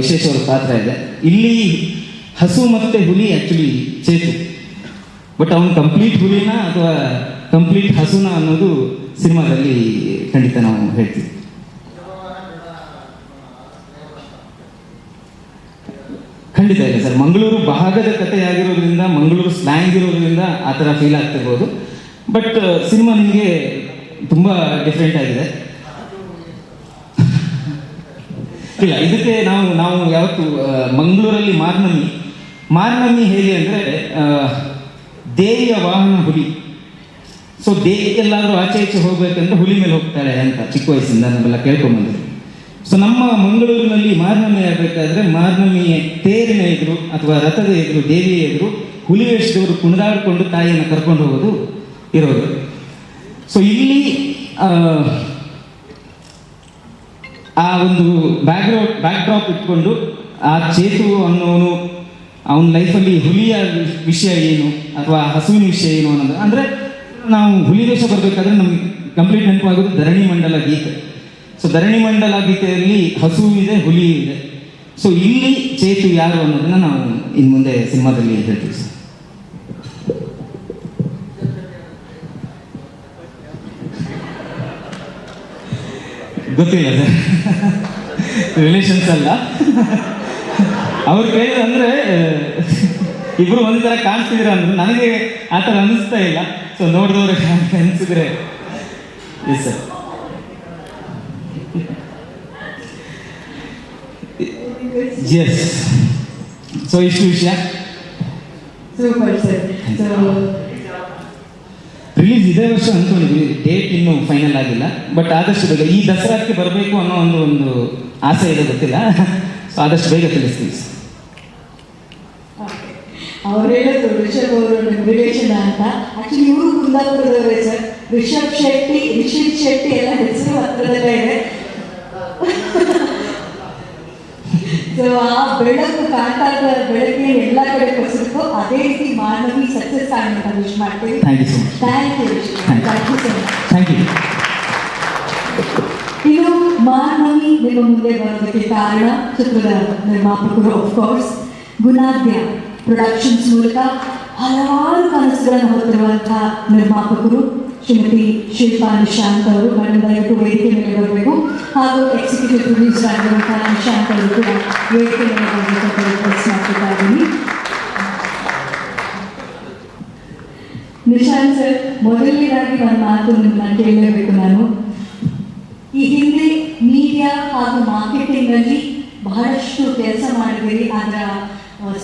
ವಿಶೇಷವಾದ ಪಾತ್ರ ಇದೆ. ಇಲ್ಲಿ ಹಸು ಮತ್ತೆ ಹುಲಿ ಆ್ಯಕ್ಚುಲಿ ಚೇತು ಬಟ್ ಅವನು ಕಂಪ್ಲೀಟ್ ಹುಲಿನ ಅಥವಾ ಕಂಪ್ಲೀಟ್ ಹಸುನ ಅನ್ನೋದು ಸಿನಿಮಾದಲ್ಲಿ ಖಂಡಿತ ನಾವು ಹೇಳ್ತೀವಿ. ಖಂಡಿತ ಇಲ್ಲ ಸರ್. ಮಂಗಳೂರು ಭಾಗದ ಕಥೆಯಾಗಿರೋದ್ರಿಂದ, ಮಂಗಳೂರು ಸ್ಲ್ಯಾಂಗ್ ಇರೋದ್ರಿಂದ ಆ ಥರ ಫೀಲ್ ಆಗ್ತಿರ್ಬೋದು. ಬಟ್ ಸಿನಿಮಾ ನಿಮಗೆ ತುಂಬ ಡಿಫ್ರೆಂಟ್ ಆಗಿದೆ. ಇಲ್ಲ, ಇದಕ್ಕೆ ನಾವು ನಾವು ಯಾವತ್ತು ಮಂಗಳೂರಲ್ಲಿ ಮಾರ್ನಮಿ ಮಾರ್ನಮಿ ಹೇಗೆ ಅಂದರೆ ದೇವಿಯ ವಾಹನ ಹುಲಿ. ಸೊ ದೇವಿ ಎಲ್ಲಾದರೂ ಆಚೆ ಈಚೆ ಹೋಗ್ಬೇಕಂದ್ರೆ ಹುಲಿ ಮೇಲೆ ಹೋಗ್ತಾಳೆ ಅಂತ ಚಿಕ್ಕ ವಯಸ್ಸಿಂದ ನಾವೆಲ್ಲ ಕೇಳ್ಕೊಂಬಂದಿದ್ವಿ ಸೊ ನಮ್ಮ ಮಂಗಳೂರಿನಲ್ಲಿ ಮಾರ್ನಮಿ ಆಗಬೇಕಾದ್ರೆ ಮಾರ್ನಮಿ ತೇರಿನ ಎದುರು ಅಥವಾ ರಥದ ಎದುರು ದೇವಿಯ ಎದುರು ಹುಲಿ ವೇಷದವರು ಕುಣಿದಾಡಿಕೊಂಡು ತಾಯಿಯನ್ನು ಕರ್ಕೊಂಡು ಹೋಗೋದು ಇರೋದು. ಸೊ ಇಲ್ಲಿ ಆ, ಆ ಒಂದು ಬ್ಯಾಕ್ಗ್ರೌಂಡ್ ಬ್ಯಾಕ್ ಡ್ರಾಪ್ ಇಟ್ಕೊಂಡು ಆ ಚೇತು ಅನ್ನೋನು ಅವನ ಲೈಫಲ್ಲಿ ಹುಲಿಯ ವಿಷಯ ಏನು ಅಥವಾ ಹಸುವಿನ ವಿಷಯ ಏನು ಅನ್ನೋದು? ಅಂದರೆ ನಾವು ಹುಲಿ ದೇಶ ಬರಬೇಕಾದ್ರೆ ನಮ್ಗೆ ಕಂಪ್ಲೀಟ್ ನೆನಪಾಗೋದು ಧರಣಿ ಮಂಡಲ ಗೀತೆ. ಸೊ ಧರಣಿ ಮಂಡಲ ಗೀತೆಯಲ್ಲಿ ಹಸು ಇದೆ ಹುಲಿ ಇದೆ. ಸೊ ಇಲ್ಲಿ ಚೇತು ಯಾರು ಅನ್ನೋದನ್ನ ನಾವು ಇನ್ನು ಮುಂದೆ ಸಿನಿಮಾದಲ್ಲಿ ಹೇಳ್ತೀವಿ ಸರ್. ಗೊತ್ತಿಲ್ಲ ಸರ್. ರಿಲೇಷನ್ಸ್ ಅಲ್ಲ. ಅವ್ರು ಕೈ ಅಂದ್ರೆ ಇಬ್ರು ಒಂದೇ ತರ ಕಾಣಿಸ್ತಿದ್ದೀರ ಅಂದ್ರೆ ನನಗೆ ಆ ಥರ ಅನಿಸ್ತಾ ಇಲ್ಲ. ಸೊ ನೋಡಿದವ್ರೆ ಅನಿಸಿದ್ರೆ ಎಸ್ ಸರ್ ಎಸ್ ಸೊ ಇಷ್ಟು ವಿಷಯ. ರಿಲೀಸ್ ಇದೇ ವರ್ಷ ಅಂದ್ಕೊಂಡಿದ್ವಿ ಡೇಟ್ ಇನ್ನೂ ಫೈನಲ್ ಆಗಿಲ್ಲ. ಬಟ್ ಆದಷ್ಟು ಬೇಗ ಈ ದಸರಾಕ್ಕೆ ಬರಬೇಕು ಅನ್ನೋ ಒಂದು ಒಂದು ಆಸೆ ಇದೆ ಗೊತ್ತಿಲ್ಲ. ಸೊ ಆದಷ್ಟು ಬೇಗ ತಿಳಿಸ್ತೀವಿ ಅವ್ರು ಹೇಳಿದ್ರು ರಿಷಬ್ ಅವರು ರಿಲೇಷನ್ ಅಂತ. ಆಕ್ಚುಲಿ ಇವರು ಕುಂದಾಪುರದವರೇ ಸರ್. ರಿಷಬ್ ಶೆಟ್ಟಿ ರಿಷಿತ್ ಶೆಟ್ಟಿ ಎಲ್ಲ ಹೆಸರು ಹತ್ರದಲ್ಲೇ ಇದೆ. ಸೊ ಆ ಬೆಳಕು ಕಾಂತಾರದ ಬೆಳಗ್ಗೆ ಎಲ್ಲ ಕಡೆ ಕೊಸಿರ್ತು ಅದೇ ರೀತಿ ಮಾನವಿ ಸಕ್ಸಸ್ ಆಗಿ ಅಂತ ವಿಶ್ ಮಾಡ್ತೀವಿ thank you thank you thank you ಇನ್ನು ಮಾನವಿ ನಿಮ್ಮ ಮುಂದೆ ಬರೋದಕ್ಕೆ ಕಾರಣ ಚಿತ್ರದ ನಿರ್ಮಾಪಕರು ಕೋರ್ಸ್ ಗುಣಾದ್ಯ ಪ್ರೊಡಕ್ಷನ್ಸ್ ಮೂಲಕ ಹಲವಾರು ಕನಸುಗಳನ್ನು ಹೊತ್ತಿರುವಂತಹ ನಿರ್ಮಾಪಕರು ಶ್ರೀಮತಿ ಶಿಲ್ಪಾ ನಿಶಾಂತ್ ಅವರು ಮೇಡಮ್ ದಯವಿಟ್ಟು ವೇದಿಕೆ ಮೇಲೆ ಬರಬೇಕು. ಹಾಗೂ ಎಕ್ಸಿಕ್ಯೂಟಿವ್ ಪ್ರೊಡ್ಯೂಸರ್ ಆಗಿರುವಂತಹ ನಿಶಾಂತ್ ಅವರು ಕೂಡ ವೇದಿಕೆ ಮೇಲೆ ಬರಬೇಕು ಅಂತ ರಿಕ್ವೆಸ್ಟ್ ಮಾಡ್ತಾ ಇದ್ದೀನಿ. ನಿಶಾಂತ್ ಸರ್, ಮೊದಲನೇದಾಗಿ ಒಂದು ಮಾತು ನಿಮ್ಮನ್ನ ಕೇಳಲೇಬೇಕು ನಾನು. ಈ ಹಿಂದೆ ಮೀಡಿಯಾ ಹಾಗೂ ಮಾರ್ಕೆಟಿಂಗಲ್ಲಿ ಬಹಳಷ್ಟು ಕೆಲಸ ಮಾಡಿದ್ದೀರಿ ಅದರ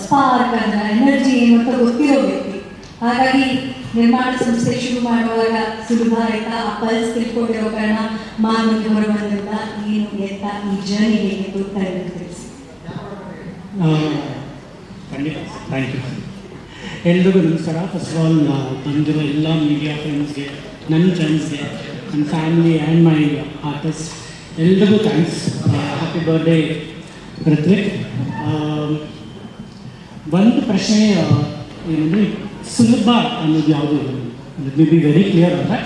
ಸ್ಪಾರ್ಕ್ ಅದರ ಎನರ್ಜಿ ಏನು ಅಂತ ಗೊತ್ತಿರೋ ವ್ಯಕ್ತಿ ಹಾಗಾಗಿ ನಿರ್ಮಾಣ ಸಂಸ್ಥೆ ಶುರು ಮಾಡುವಾಗ ಸುಲಭ ಆಯ್ತಾ ಆ ಪಲ್ಸ್ ತಿಳ್ಕೊಂಡಿರೋ ಕಾರಣ ಮಾನವಿಗೆ ಹೊರಬಂದಿಲ್ಲ. ಏನು ಎಂತ ಈ ಜರ್ನಿ ಹೇಗೆ ತಿಳಿಸಿ. ಖಂಡಿತ. ಥ್ಯಾಂಕ್ ಯು ಎಲ್ರಿಗೂ ನಮಸ್ಕಾರ. ಫಸ್ಟ್ ಆಫ್ ಆಲ್ ಬಂದಿರೋ ಎಲ್ಲ ಮೀಡಿಯಾ ಫ್ರೆಂಡ್ಸ್ಗೆ ನನ್ನ ಫ್ರೆಂಡ್ಸ್ಗೆ ನನ್ನ ಫ್ಯಾಮಿಲಿ ಆ್ಯಂಡ್ ಮೈ ಆರ್ಟಿಸ್ಟ್ ಎಲ್ರಿಗೂ ಥ್ಯಾಂಕ್ಸ್ ಹ್ಯಾಪಿ ಬರ್ಡೇ ಋತ್ವಿಕ್ ಒಂದು ಪ್ರಶ್ನೆ ಏನಂದ್ರೆ ಸುಲಭ ಅನ್ನೋದು ಯಾವುದು? ಮಿ ಬಿ ವೆರಿ ಕ್ಲಿಯರ್ ಅಂದರೆ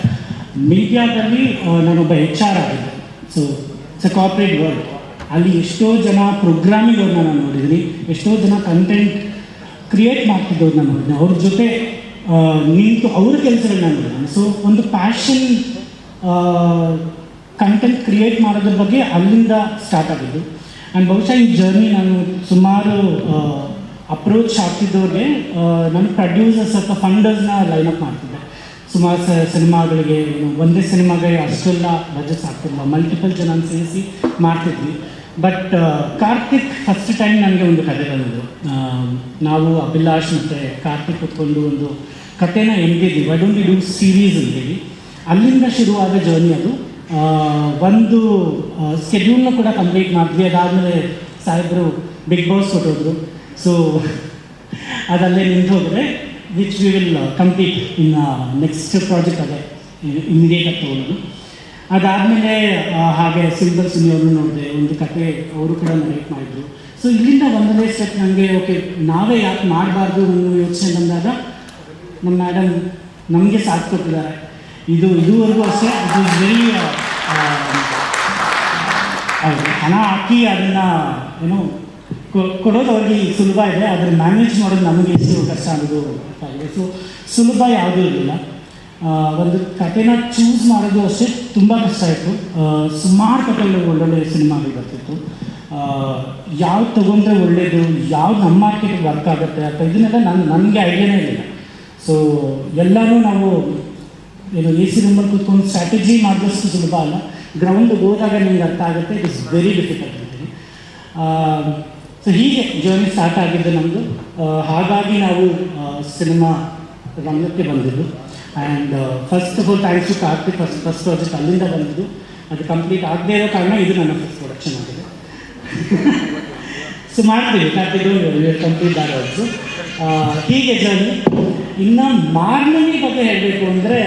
ಮೀಡಿಯಾದಲ್ಲಿ ನಾನೊಬ್ಬ ಎಚ್ ಆರ್ ಆಗಿದ್ದೆ. So it's a corporate world ಅಲ್ಲಿ ಎಷ್ಟೋ ಜನ ಪ್ರೋಗ್ರಾಮಿಂಗ್ ಅವ್ರನ್ನ ನಾನು ನೋಡಿದ್ದೀನಿ. ಎಷ್ಟೋ ಜನ ಕಂಟೆಂಟ್ ಕ್ರಿಯೇಟ್ ಮಾಡ್ತಿದ್ದವ್ರನ್ನ ನೋಡಿದ್ದೀನಿ. ಅವ್ರ ಜೊತೆ ನಿಂತು ಅವ್ರ ಕೆಲಸಗಳನ್ನ ನೋಡಿದ್ದೀನಿ. ಸೊ ಒಂದು ಪ್ಯಾಷನ್ ಕಂಟೆಂಟ್ ಕ್ರಿಯೇಟ್ ಮಾಡೋದ್ರ ಬಗ್ಗೆ ಅಲ್ಲಿಂದ ಸ್ಟಾರ್ಟ್ ಆಗಿದ್ದು. ಆ್ಯಂಡ್ ಬಹುಶಃ ಈ ಜರ್ನಿ ನಾನು ಸುಮಾರು ಅಪ್ರೋಚ್ ಆಗ್ತಿದ್ದವ್ರಿಗೆ ನಮ್ಮ ಪ್ರೊಡ್ಯೂಸರ್ ಸ್ವಲ್ಪ ಫಂಡರ್ಸ್ನ ಲೈನ್ ಅಪ್ ಮಾಡ್ತಿದ್ದೆ ಸುಮಾರು ಸಿನಿಮಾಗಳಿಗೆ, ಒಂದೇ ಸಿನಿಮಾಗೆ ಅಷ್ಟೆಲ್ಲ ಬಜೆಟ್ಸ್ ಆಗ್ತಿಲ್ಲ. ಮಲ್ಟಿಪಲ್ ಜನ ಸೇರಿಸಿ ಮಾಡ್ತಿದ್ವಿ. ಬಟ್ ಕಾರ್ತಿಕ್ ಫಸ್ಟ್ ಟೈಮ್ ನನಗೆ ಒಂದು ಕತೆ ಬಂದಿದ್ದು. ನಾವು ಅಭಿಲಾಷ್ ಮತ್ತು ಕಾರ್ತಿಕ್ ಕುತ್ಕೊಂಡು ಒಂದು ಕಥೆನ ಎಂದಿದ್ವಿ ವೈ ಡೋಂಟ್ ಡೂ ಸೀರೀಸ್ ಅಂತೇಳಿ ಅಲ್ಲಿಂದ ಶುರುವಾದ ಜರ್ನಿ ಅದು. ಒಂದು ಸ್ಕೆಡ್ಯೂಲ್ನ ಕೂಡ ಕಂಪ್ಲೀಟ್ ಮಾಡಿದ್ವಿ. ಅದಾದಮೇಲೆ ಸಾಹೇಬರು ಬಿಗ್ ಬಾಸ್ ಕೊಟ್ಟೋದ್ರು. ಸೊ ಅದಲ್ಲೇ ನಿಂತು ಹೋದರೆ which we will complete in next project ಅದೇ ಇಮಿಡಿಯೇಟ್ ಆಗಿ ತೊಗೊಂಡು ಅದಾದಮೇಲೆ ಹಾಗೆ ಸಿಂಗಲ್ ಸುನಿ ಅವ್ರನ್ನ ನೋಡಿದೆ, ಒಂದು ಕತೆ ಅವರು ಕೂಡ ನರೇಟ್ ಮಾಡಿದ್ರು. ಸೊ ಇಲ್ಲಿಂದ ಒಂದನೇ ಸ್ಟೆಪ್ ನನಗೆ ಓಕೆ ನಾವೇ ಯಾಕೆ ಮಾಡಬಾರ್ದು ಅನ್ನೋ ಯೋಚನೆ ಬಂದಾಗ, ನಮ್ಮ ಮೇಡಮ್ ನಮಗೆ ಸಾಥ್ ಕೊಟ್ಟಿದ್ದಾರೆ. ಇದು, ಇದುವರೆಗೂ ಅಷ್ಟೇ, ಇದು ವೆರಿ ಹಣ ಹಾಕಿ ಅದನ್ನು, ಏನು ಕೊಡೋದು ಅವ್ರಿಗೆ ಸುಲಭ ಇದೆ, ಆದರೆ ಮ್ಯಾನೇಜ್ ಮಾಡೋದು ನಮಗೆ ಎಷ್ಟು ಕಷ್ಟ ಅನ್ನೋದು ಗೊತ್ತಾಗಿದೆ ಸೊ ಸುಲಭ ಯಾವುದೂ ಇರಲಿಲ್ಲ. ಒಂದು ಕಥೆನ ಚೂಸ್ ಮಾಡೋದು ಅಷ್ಟೇ ತುಂಬ ಕಷ್ಟ ಆಯಿತು ಸುಮಾರು ಕಥೆಗಳು ಒಳ್ಳೊಳ್ಳೆ ಸಿನಿಮಾಗಳು ಬರ್ತಿತ್ತು. ಯಾವ್ದು ತೊಗೊಂಡ್ರೆ ಒಳ್ಳೆಯದು ಯಾವ್ದು ನಮ್ಮ ಮಾರ್ಕೆಟಿಗೆ ವರ್ಕ್ ಆಗುತ್ತೆ ಅಥವಾ ಇದನ್ನೆಲ್ಲ ನಾನು, ನನಗೆ ಐಡಿಯಾನೇ ಇಲ್ಲ ಸೊ ಎಲ್ಲನೂ ನಾವು ಏನು ಎ ಸಿ ರೂಮಲ್ಲಿ ಕೂತ್ಕೊಂಡು ಸ್ಟ್ರಾಟಜಿ ಮಾಡಿದಷ್ಟು ಸುಲಭ ಅಲ್ಲ. ಗ್ರೌಂಡ್ಗೆ ಹೋದಾಗ ನಿಮ್ಗೆ ಅರ್ಥ ಆಗುತ್ತೆ it is very difficult so ಹೀಗೆ ಜರ್ನಿ ಸ್ಟಾರ್ಟ್ ಆಗಿದ್ದು ನಮ್ಮದು ಹಾಗಾಗಿ ನಾವು ಸಿನಿಮಾ ರಂಗಕ್ಕೆ ಬಂದಿದ್ದು. And first of all thanks to Karthik first first project ಅಲ್ಲಿಂದ ಬಂದಿದ್ದು. ಅದು ಕಂಪ್ಲೀಟ್ ಆಗದೇ ಇರೋ ಕಾರಣ ಇದು ನನ್ನ ಫಸ್ಟ್ ಪ್ರೊಡಕ್ಷನ್ ಆಗಿದೆ. ಸೊ ಮಾಡ್ತೀವಿ. ಕಾರ್ತಿಕ್ ಕಂಪ್ಲೀಟ್ ಆಗೋದು ಹೀಗೆ ಜರ್ನಿ ಇನ್ನು ಮಾರ್ನವಿ ಬಗ್ಗೆ ಹೇಳಬೇಕು ಅಂದರೆ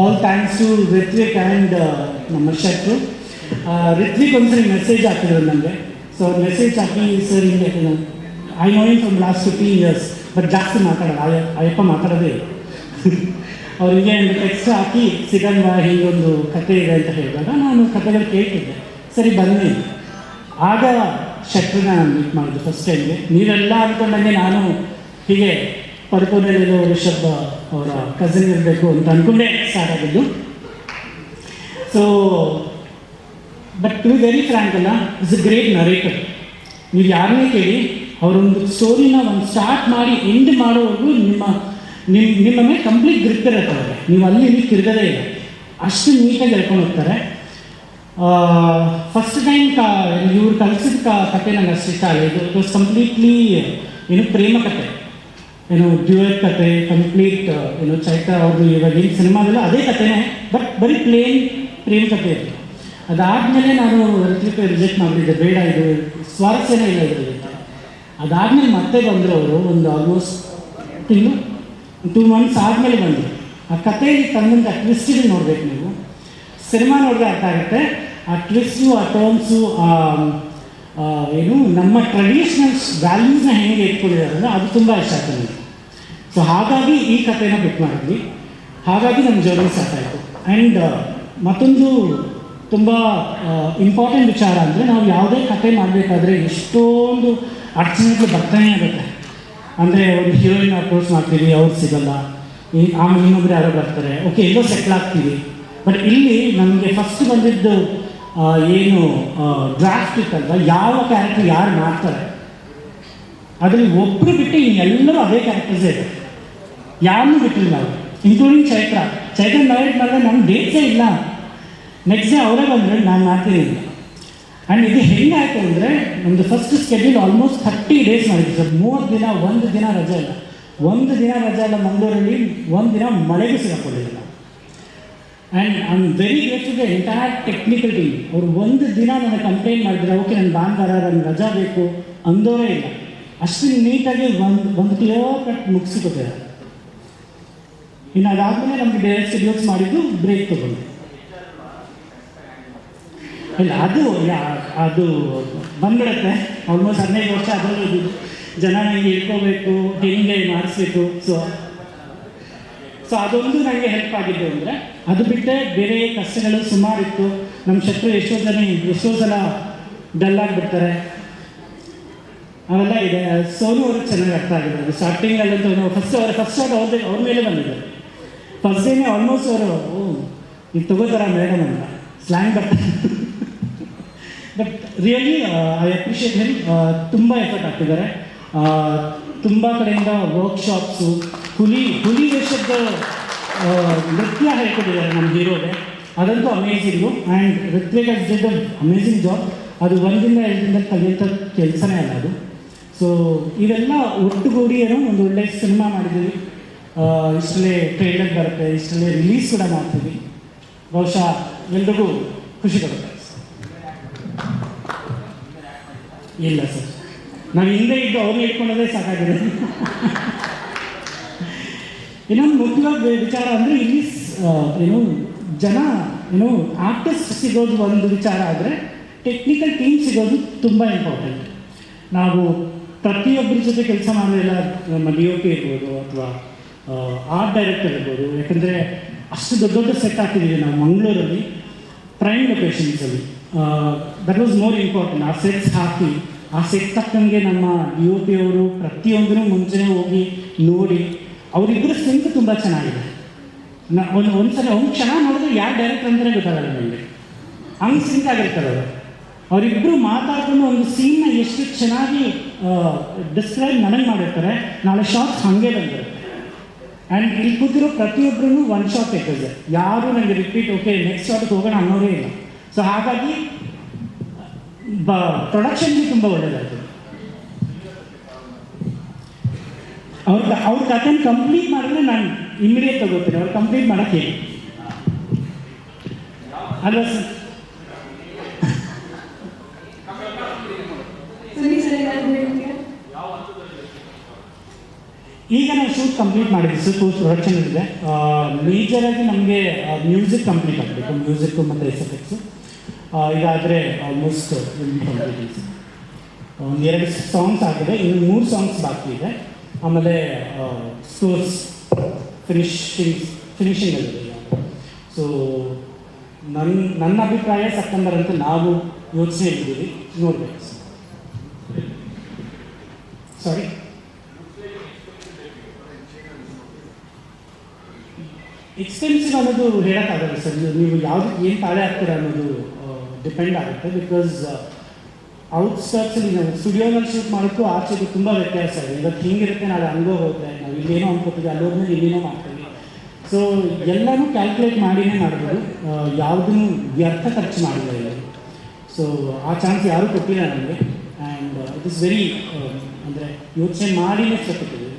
all thanks to Ritwik and ನಮ್ಮ ಶೆಟ್ರು ರಿತ್ವಿಕ್ ಒಂದ್ಸರಿ ಮೆಸೇಜ್ ಹಾಕಿದ್ರು ನನಗೆ ಸೊ ಮೆಸೇಜ್ ಹಾಕಿ ಸರ್ ಹಿಂಗೆ I know in from last fifteen years but ಜಾಸ್ತಿ ಮಾತಾಡೋಲ್ಲ. ಅಯ್ಯ- ಅಯ್ಯಪ್ಪ ಮಾತಾಡೋದೇ. ಅವರಿಗೆ ಟೆಕ್ಸ್ಟ್ ಹಾಕಿ ಸಿಗಲ್ವ ಹೀಗೊಂದು ಕತೆ ಇದೆ ಅಂತ ಹೇಳಿದಾಗ ನಾನು ಕತೆಗಳು ಕೇಳ್ತಿದ್ದೆ. ಸರಿ, ಬನ್ನಿ. ಆಗ ಶೆಟ್ರನ್ನ ನಾನು ಮೀಟ್ ಮಾಡಿದ್ದು ಫಸ್ಟ್ ಟೈಮ್ಗೆ ನೀವೆಲ್ಲ ಅಂದ್ಕೊಂಡಂಗೆ ನಾನು ಹೀಗೆ ಪಡ್ಕೋದಲ್ಲಿರೋ ರಿಷಬ್ ಅವರ ಕಸಿನ್ ಇರಬೇಕು ಅಂತ ಅಂದ್ಕೊಂಡೆ ಸ್ಟಾರ್ಟ್ ಆಗಿದ್ದು. So but to very frank ಅಲ್ಲ ಇಸ್ ಅ ಗ್ರೇಟ್ ನರೇಟರ್ ನೀವು ಯಾರನ್ನೇ ಕೇಳಿ, ಅವರೊಂದು ಸ್ಟೋರಿನ ಒಂದು ಸ್ಟಾರ್ಟ್ ಮಾಡಿ ಎಂಡ್ ಮಾಡೋವರೆಗೂ ನಿಮ್ಮ ನಿಮ್ಮ ನಿಮ್ಮ ಮೇಲೆ ಕಂಪ್ಲೀಟ್ ಗ್ರಿಪ್ ಇರುತ್ತೆ ಅವ್ರಿಗೆ. ನೀವು ಅಲ್ಲಿ ಇಲ್ಲಿ ತಿರ್ಗದೇ ಇಲ್ಲ. ಅಷ್ಟು ನೀಟಾಗಿ ಹೇಳ್ಕೊಂಡು ಹೋಗ್ತಾರೆ. ಫಸ್ಟ್ ಟೈಮ್ ಕಾ, ಇವ್ರು ಕಲಿಸಿದ ಕತೆ ನಂಗೆ ಅಷ್ಟು ಇಷ್ಟ ಆಗಲಿ ಇಟ್ ವಾಸ್ ಕಂಪ್ಲೀಟ್ಲಿ ಏನು ಪ್ರೇಮ ಕತೆ. ಏನು ಡ್ಯೂಯರ್ ಕತೆ ಕಂಪ್ಲೀಟ್ ಏನು ಚೈತ್ರ ಅವ್ರದ್ದು ಇವಾಗ ಏನು ಸಿನಿಮಾದಲ್ಲ ಅದೇ ಕತೆನೇ ಬಟ್ ಬರೀ ಪ್ಲೇನ್ ಪ್ರೇಮ ಕತೆ ಇತ್ತು. ಅದಾದಮೇಲೆ ನಾನು ಋತ್ವಿಕ್ ರಿಜೆಕ್ಟ್ ಮಾಡಿದ್ದೆ ಬೇಡ, ಇದು ಸ್ವಾರಸ್ಯನೇ ಇಲ್ಲ ಇದರಲ್ಲಿ ಅದಾದಮೇಲೆ ಮತ್ತೆ ಬಂದರು ಅವರು ಒಂದು ಆಲ್ಮೋಸ್ಟ್ ತಿಂಗಳು ಟೂ ಮಂತ್ಸ್ ಆದಮೇಲೆ ಬಂದರು. ಆ ಕಥೆಯಲ್ಲಿ ತಂದಂಥ ಟ್ವಿಸ್ಟಿಗೆ ನೋಡಬೇಕು ನೀವು. ಸಿನಿಮಾ ನೋಡಿದ್ರೆ ಅರ್ಥ ಆಗುತ್ತೆ. ಆ ಟ್ವಿಸ್ಟು ಆ ಟರ್ಮ್ಸು ಏನು, ನಮ್ಮ ಟ್ರೆಡಿಷ್ನಲ್ ವ್ಯಾಲ್ಯೂಸ್ನ ಹೆಂಗೆ ಇಟ್ಕೊಂಡಿದ್ದಾರೆ ಅಂದರೆ ಅದು ತುಂಬ ಇಷ್ಟ ಆಗ್ತದೆ ನನಗೆ. ಸೊ ಹಾಗಾಗಿ ಈ ಕಥೆನ ಬಿಟ್ ಮಾಡಿದ್ವಿ. ಹಾಗಾಗಿ ನಮ್ಮ ಜರ್ನಿ ಆಯಿತು. ಆ್ಯಂಡ್ ಮತ್ತೊಂದು ತುಂಬ ಇಂಪಾರ್ಟೆಂಟ್ ವಿಚಾರ ಅಂದರೆ ನಾವು ಯಾವುದೇ ಕತೆ ಮಾಡಬೇಕಾದ್ರೆ ಎಷ್ಟೊಂದು ಅಡಚಣೆಗಳು ಬರ್ತಾನೆ ಆಗುತ್ತೆ ಅಂದರೆ ಒಂದು ಹೀರೋಯಿನ್ ಅಪ್ರೋಚ್ ಮಾಡ್ತೀವಿ, ಅವ್ರು ಸಿಗಲ್ಲ ಆಮೇಲೆ ಇನ್ನೊಬ್ರು ಯಾರೋ ಬರ್ತಾರೆ ಓಕೆ ಎಲ್ಲೋ ಸೆಟ್ಲ್ ಆಗ್ತೀವಿ. ಬಟ್ ಇಲ್ಲಿ ನಮಗೆ ಫಸ್ಟ್ ಬಂದಿದ್ದು ಏನು ಡ್ರಾಫ್ಟ್ ಇತ್ತಲ್ಲ ಯಾವ ಕ್ಯಾರೆಕ್ಟರ್ ಯಾರು ಮಾಡ್ತಾರೆ? ಅದರಲ್ಲಿ ಒಬ್ಬರು ಬಿಟ್ಟು ಇನ್ನೆಲ್ಲರೂ ಅದೇ ಕ್ಯಾರೆಕ್ಟರ್ಸೇ ಇದೆ ಯಾರನ್ನೂ ಬಿಟ್ಟಿಲ್ಲ ನಾವು ಇನ್ಕ್ಲೂಡಿಂಗ್ ಚೈತ್ರ ಚೈತ್ರ ಮ್ಯಾರೇಜ್ ಮಾಡಿದ್ರೆ ನಮ್ಮ ಡೇಟ್ಸೇ ಇಲ್ಲ. ನೆಕ್ಸ್ಟ್ ಡೇ ಅವರೇ ಬಂದರೆ ನಾನು ಅಂತ. ಆ್ಯಂಡ್ ಇದು ಹೆಂಗಾಯಿತು ಅಂದರೆ ನಮ್ಮದು first schedule almost thirty days ಮಾಡಿದ್ವಿ ಸರ್. ಮೂವತ್ತು ದಿನ, ಒಂದು ದಿನ ರಜೆ ಇಲ್ಲ. ಒಂದು ದಿನ ರಜೆ ಇಲ್ಲ ಮಂಗಳೂರಲ್ಲಿ, ಒಂದು ದಿನ ಮಳೆಗೂ ಸಿಗಾಕೊಂಡಿಲ್ಲ and I am very grateful the entire technical team ಅವರು ಒಂದು ದಿನ ನನಗೆ ಕಂಪ್ಲೇಂಟ್ ಮಾಡಿದ್ರೆ, ಓಕೆ ನನ್ನ ಭಾನುವಾರ ನನಗೆ ರಜಾ ಬೇಕು. ಅಂದೋರೇ ಇಲ್ಲ. ಅಷ್ಟು ನೀಟಾಗಿ ಒಂದು ಒಂದು ಕ್ಲಿಯರ್ ಕಟ್ ಮುಗಿಸಿಕೊಟ್ಟಿದ್ದಾರೆ. ಇನ್ನು ಅದಾದಮೇಲೆ ನಮಗೆ ಬೇರೆ ಸಿಗ್ನಲ್ಸ್ ಮಾಡಿದ್ದು ಬ್ರೇಕ್ ತಗೊಂಡು. ಇಲ್ಲ, ಅದು ಅದು ಬಂದ್ಬಿಡುತ್ತೆ. ಆಲ್ಮೋಸ್ಟ್ ಹದಿನೈದು ವರ್ಷ ಅದರಲ್ಲೂ ಇದ್ದು ಜನ ನನಗೆ ಇಟ್ಕೋಬೇಕು ಹಿಂಗೆ ಮಾಡಿಸ್ಬೇಕು. ಸೊ ಸೊ ಅದೊಂದು ನನಗೆ ಹೆಲ್ಪ್ ಆಗಿದ್ದು ಅಂದರೆ, ಅದು ಬಿಟ್ಟರೆ ಬೇರೆ ಕಷ್ಟಗಳು ಸುಮಾರು ಇತ್ತು ನಮ್ಮ ಶತ್ರು ಎಷ್ಟೋ ಜನ, ಎಷ್ಟೋ ಸಲ ಡಲ್ ಆಗಿಬಿಡ್ತಾರೆ. ಅವೆಲ್ಲ ಇದೆ. ಸೋನು ಅವ್ರಿಗೆ ಚೆನ್ನಾಗಿ ಅರ್ಥ ಆಗಿದೆ ಅದು ಸ್ಟಾರ್ಟಿಂಗಲ್ಲಂತೂ ನಾವು ಫಸ್ಟ್ ಅವ್ರ ಫಸ್ಟ್ ಶಾಟ್ ಅವ್ರದ್ದು ಅವ್ರ ಮೇಲೆ ಬಂದಿದೆ ಫಸ್ಟ್ ಡೇನೇ ಆಲ್ಮೋಸ್ಟ್ ಅವರು ಇದು ತಗೋತಾರ ಮೇಡಮ್ ಅಂತ. ಸ್ಲ್ಯಾಂಗ್ ಬರ್ತಾರೆ but really I appreciate him ತುಂಬ ಎಫರ್ಟ್ ಆಗ್ತಿದ್ದಾರೆ ತುಂಬ ಕಡೆಯಿಂದ ವರ್ಕ್ಶಾಪ್ಸು ಹುಲಿ ಹುಲಿ ವೇಷದ ನೃತ್ಯ ಹೇಳ್ಕೊಟ್ಟಿದ್ದಾರೆ ನಮ್ಮ ಹೀರೋಗೆ. ಅದಂತೂ ಅಮೇಝಿಂಗು ಆ್ಯಂಡ್ ಋತ್ವಿಕ್ ಹಸ್ ಡಿಡ್ ಅಮೇಝಿಂಗ್ ಜಾಬ್ ಅದು ಒಂದಿಂದ ಎರಡರಿಂದ ಕಲಿಯೋಂಥ ಕೆಲಸನೇ ಅಲ್ಲ ಅದು. ಸೊ ಇವೆಲ್ಲ ಒಟ್ಟುಗೂಡಿ ಏನೋ ಒಂದು ಒಳ್ಳೆ ಸಿನಿಮಾ ಮಾಡಿದ್ದೀವಿ. ಆ, ಇಷ್ಟರಲ್ಲೇ ಟ್ರೈಲರ್ ಬರುತ್ತೆ ಇಷ್ಟರಲ್ಲೇ ರಿಲೀಸ್ ಕೂಡ ಮಾಡ್ತೀವಿ. ಬಹುಶಃ ಎಲ್ರಿಗೂ ಖುಷಿ ಕೊಡುತ್ತೆ. ಇಲ್ಲ ಸರ್. ನಾವು ಹಿಂದೆ ಇದ್ದು ಅವ್ರನ್ನ ಇಟ್ಕೊಳ್ಳೋದೇ ಸಾಕಾಗಿದೆ. ಇನ್ನೊಂದು ಮುಖ್ಯವಾದ ವಿಚಾರ ಅಂದರೆ ಇಲ್ಲಿ ಏನು, ಜನ, ಏನು ಆರ್ಟಿಸ್ಟ್ ಸಿಗೋದು ಒಂದು ವಿಚಾರ ಆದರೆ ಟೆಕ್ನಿಕಲ್ ಟೀಮ್ ಸಿಗೋದು ತುಂಬ ಇಂಪಾರ್ಟೆಂಟ್ ನಾವು ಪ್ರತಿಯೊಬ್ಬರ ಜೊತೆ ಕೆಲಸ ಮಾಡೋದಿಲ್ಲ ನಮ್ಮ ಡಿ ಒ ಪಿ ಇರ್ಬೋದು ಅಥವಾ ಆರ್ಟ್ ಡೈರೆಕ್ಟರ್ ಇರ್ಬೋದು. ಯಾಕಂದರೆ ಅಷ್ಟು ದೊಡ್ಡ ದೊಡ್ಡ ಸೆಟ್ ಹಾಕಿದ್ದೀವಿ ನಾವು ಮಂಗಳೂರಲ್ಲಿ ಪ್ರೈಮ್ ಲೊಕೇಶನ್ಸಲ್ಲಿ ದಟ್ ವಾಸ್ ಮೋರ್ ಇಂಪಾರ್ಟೆಂಟ್ ಆ ಸೆಟ್ಸ್ ಹಾಕಿ ಆ ಸೆಟ್ ತಕ್ಕಂಗೆ ನಮ್ಮ ಒ ಪಿ ಅವರು ಪ್ರತಿಯೊಂದನ್ನು ಮುಂಚೆನೇ ಹೋಗಿ ನೋಡಿ, ಅವರಿಬ್ಬರು ಸಿಂಕ್ ತುಂಬ ಚೆನ್ನಾಗಿದೆ. ನಾ, ಒಂದು, ಒಂದ್ಸಲ ಒಂದು ಕ್ಷಣ ನೋಡಿದ್ರೆ ಯಾರು ಡೈರೆಕ್ಟರ್ ಅಂತಲೇ ಗೊತ್ತಾಗಲ್ಲ ನನಗೆ. ಹಂಗೆ ಸಿಂಕ್ ಆಗಿರ್ತಾರೆ ಅವರು. ಅವರಿಬ್ಬರು ಮಾತಾಡ್ಕೊಂಡು ಒಂದು ಸೀನ್ನ ಎಷ್ಟು ಚೆನ್ನಾಗಿ ಡಿಸ್ಕ್ರೈಬ್ ನನಗೆ ಮಾಡಿರ್ತಾರೆ. ನಾಳೆ ಶಾರ್ಟ್ಸ್ ಹಾಗೆ ಬಂದಿರುತ್ತೆ. ಆ್ಯಂಡ್ ಇಲ್ಲಿ ಕೂತಿರೋ ಪ್ರತಿಯೊಬ್ಬರೂ ಒನ್ ಶಾಟ್ ಇರ್ತದೆ ಯಾರು ನನಗೆ ರಿಪೀಟ್ ಓಕೆ ನೆಕ್ಸ್ಟ್ ಶಾಟ್ಗೆ ಹೋಗೋಣ ಅನ್ನೋದೇ ಇಲ್ಲ. ಸೊ ಹಾಗಾಗಿ ಬ ಪ್ರೊಡಕ್ಷನ್ಗೆ ತುಂಬ ಒಳ್ಳೆಯದಾಯಿತು ಅವ್ರ ಅವ್ರ ಕಥೆನ ಕಂಪ್ಲೀಟ್ ಮಾಡಿದ್ರೆ ನಾನು ಇಮಿಡಿಯೇಟ್ ತಗೋತೀನಿ. ಅವ್ರು ಕಂಪ್ಲೀಟ್ ಮಾಡೋಕ್ಕೆ ಹೇಳಿ. ಅಲ್ವಾ ಸರ್? ಈಗ ನಾವು ಶೂಟ್ ಕಂಪ್ಲೀಟ್ ಮಾಡಿದ್ವಿ ಸರ್. ಪೋಸ್ಟ್ ಪ್ರೊಡಕ್ಷನ್ ಇದೆ ಮೇಜರಾಗಿ ನಮಗೆ ಮ್ಯೂಸಿಕ್ ಕಂಪ್ಲೀಟ್ ಆಗಬೇಕು. ಮ್ಯೂಸಿಕ್ಕು ಮತ್ತು ಎಸ್ ಎಫೆಕ್ಟ್ಸು ಇದಾದರೆ ಆಲ್ಮೋಸ್ಟ್ ಒಂದು ಎರಡು ಸಾಂಗ್ಸ್ ಆಗಿದೆ, ಇನ್ನು ಮೂರು ಸಾಂಗ್ಸ್ ಬಾಕಿ ಇದೆ. ಆಮೇಲೆ ಸ್ಟೋರ್ಸ್ ಫಿನಿಶಿಂಗ್ ಫಿನಿಶಿಂಗಲ್ಲಿದೆ ಸೊ ನನ್ನ ನನ್ನ ಅಭಿಪ್ರಾಯ ಸೆಪ್ಟೆಂಬರ್ ಅಂತ ನಾವು ಯೋಚನೆ ಇದ್ದೀವಿ. ನೋಡಬೇಕು. ಸಾರಿ ಎಕ್ಸ್ಪೆನ್ಸಿವ್ ಅನ್ನೋದು ಹೇಳೋಕ್ಕಾಗಲ್ಲ ಸರ್. ನೀವು ಯಾವ್ದು, ಏನು ತಾಳೆ ಹಾಕ್ತೀರಾ ಅನ್ನೋದು ಡಿಪೆಂಡ್ ಆಗುತ್ತೆ ಬಿಕಾಸ್ ಔಟ್ಸ್ಕರ್ಟ್ಸಲ್ಲಿ ನಾವು ಸ್ಟುಡಿಯೋನಲ್ಲಿ ಶೂಟ್ ಮಾಡೋಕ್ಕೂ ಆಚೆಗೆ ತುಂಬ ವ್ಯತ್ಯಾಸ ಇದೆ. ಇವತ್ತು ಹಿಂಗಿರುತ್ತೆ, ನಾಳೆ ಹಂಗೋ ಹೋಗುತ್ತೆ ನಾವು ಇಲ್ಲೇನೋ ಅನ್ಕೋತೀವಿ ಅಲ್ಲೋದ್ಮೇಲೆ ಇಲ್ಲೇನೋ ಮಾಡ್ತೀವಿ. ಸೊ ಎಲ್ಲನೂ ಕ್ಯಾಲ್ಕುಲೇಟ್ ಮಾಡಿನೇ ಮಾಡ್ಬೋದು. ಯಾವುದನ್ನು ವ್ಯರ್ಥ ಖರ್ಚು ಮಾಡಿಲ್ಲ ಇಲ್ಲ ಸೊ ಆ ಚಾನ್ಸ್ ಯಾರೂ ಕೊಟ್ಟಿಲ್ಲ ನಮಗೆ. ಆ್ಯಂಡ್ ಇಟ್ ಇಸ್ ವೆರಿ ಅಂದರೆ ಯೋಚನೆ ಮಾಡಿನೇ ಕೊಟ್ಟಿದ್ದೀವಿ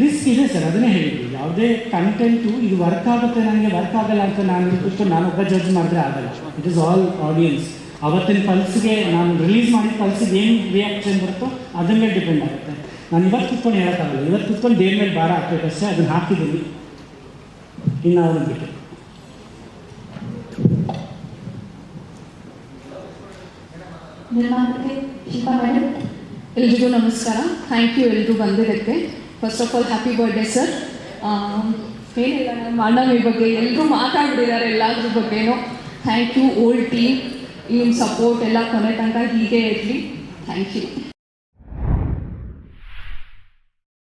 ರಿಸ್ಕ್ ಇದೆ ಸರ್, ಅದನ್ನೇ ಹೇಳಿದ್ವಿ ಯಾವುದೇ ಕಂಟೆಂಟು ಇದು ವರ್ಕ್ ಆಗುತ್ತೆ, ನನಗೆ ವರ್ಕ್ ಆಗಲ್ಲ ಅಂತ ನಾನು ಕೂತ್ಕೊಂಡು ನಾನೊಬ್ಬ ಜಡ್ಜ್ ಮಾಡಿದ್ರೆ ಆಗಲ್ಲ. ಇಟ್ ಇಸ್ ಆಲ್ ಆಡಿಯನ್ಸ್ ಅವತ್ತಿನ ಪಲ್ಸ್ಗೆ, ನಾನು ರಿಲೀಸ್ ಮಾಡಿದ ಪಲ್ಸಿಗೆ ಏನು ರಿಯಾಕ್ಷನ್ ಬರುತ್ತೋ ಮೇಲೆ ಡಿಪೆಂಡ್ ಆಗುತ್ತೆ. ನಾನು ಇವತ್ತು ಕುತ್ಕೊಂಡು ಹೇಳೋಕ್ಕಾಗಲ್ಲ. ಇವತ್ತು ಕುತ್ಕೊಂಡು ದೇವ್ರ ಮೇಲೆ ಭಾರ ಹಾಕ್ಬೇಕಷ್ಟೇ, ಅದನ್ನ ಹಾಕಿದ್ದೀನಿ. ಇನ್ನು ಅವ್ರನ್ನ ಬಿಟ್ಟು. ಎಲ್ರಿಗೂ ನಮಸ್ಕಾರ. ಥ್ಯಾಂಕ್ ಯು ಎಲ್ರಿಗೂ ಬಂದಿದ್ದಕ್ಕೆ. First of all happy birthday sir ಏನಿಲ್ಲ, ನಮ್ಮ ಅಣ್ಣನ ಬಗ್ಗೆ ಎಲ್ಲರೂ ಮಾತಾಡ್ಬಿಟ್ಟಿದ್ದಾರೆ ಎಲ್ಲದ್ರ ಬಗ್ಗೆನೂ. ಥ್ಯಾಂಕ್ ಯು ಓಲ್ಡ್ ಟೀಮ್ ನಿಮ್ಮ ಸಪೋರ್ಟ್ ಎಲ್ಲ ಕೊನೆ ತನಕ ಹೀಗೆ ಇರಲಿ. Thank you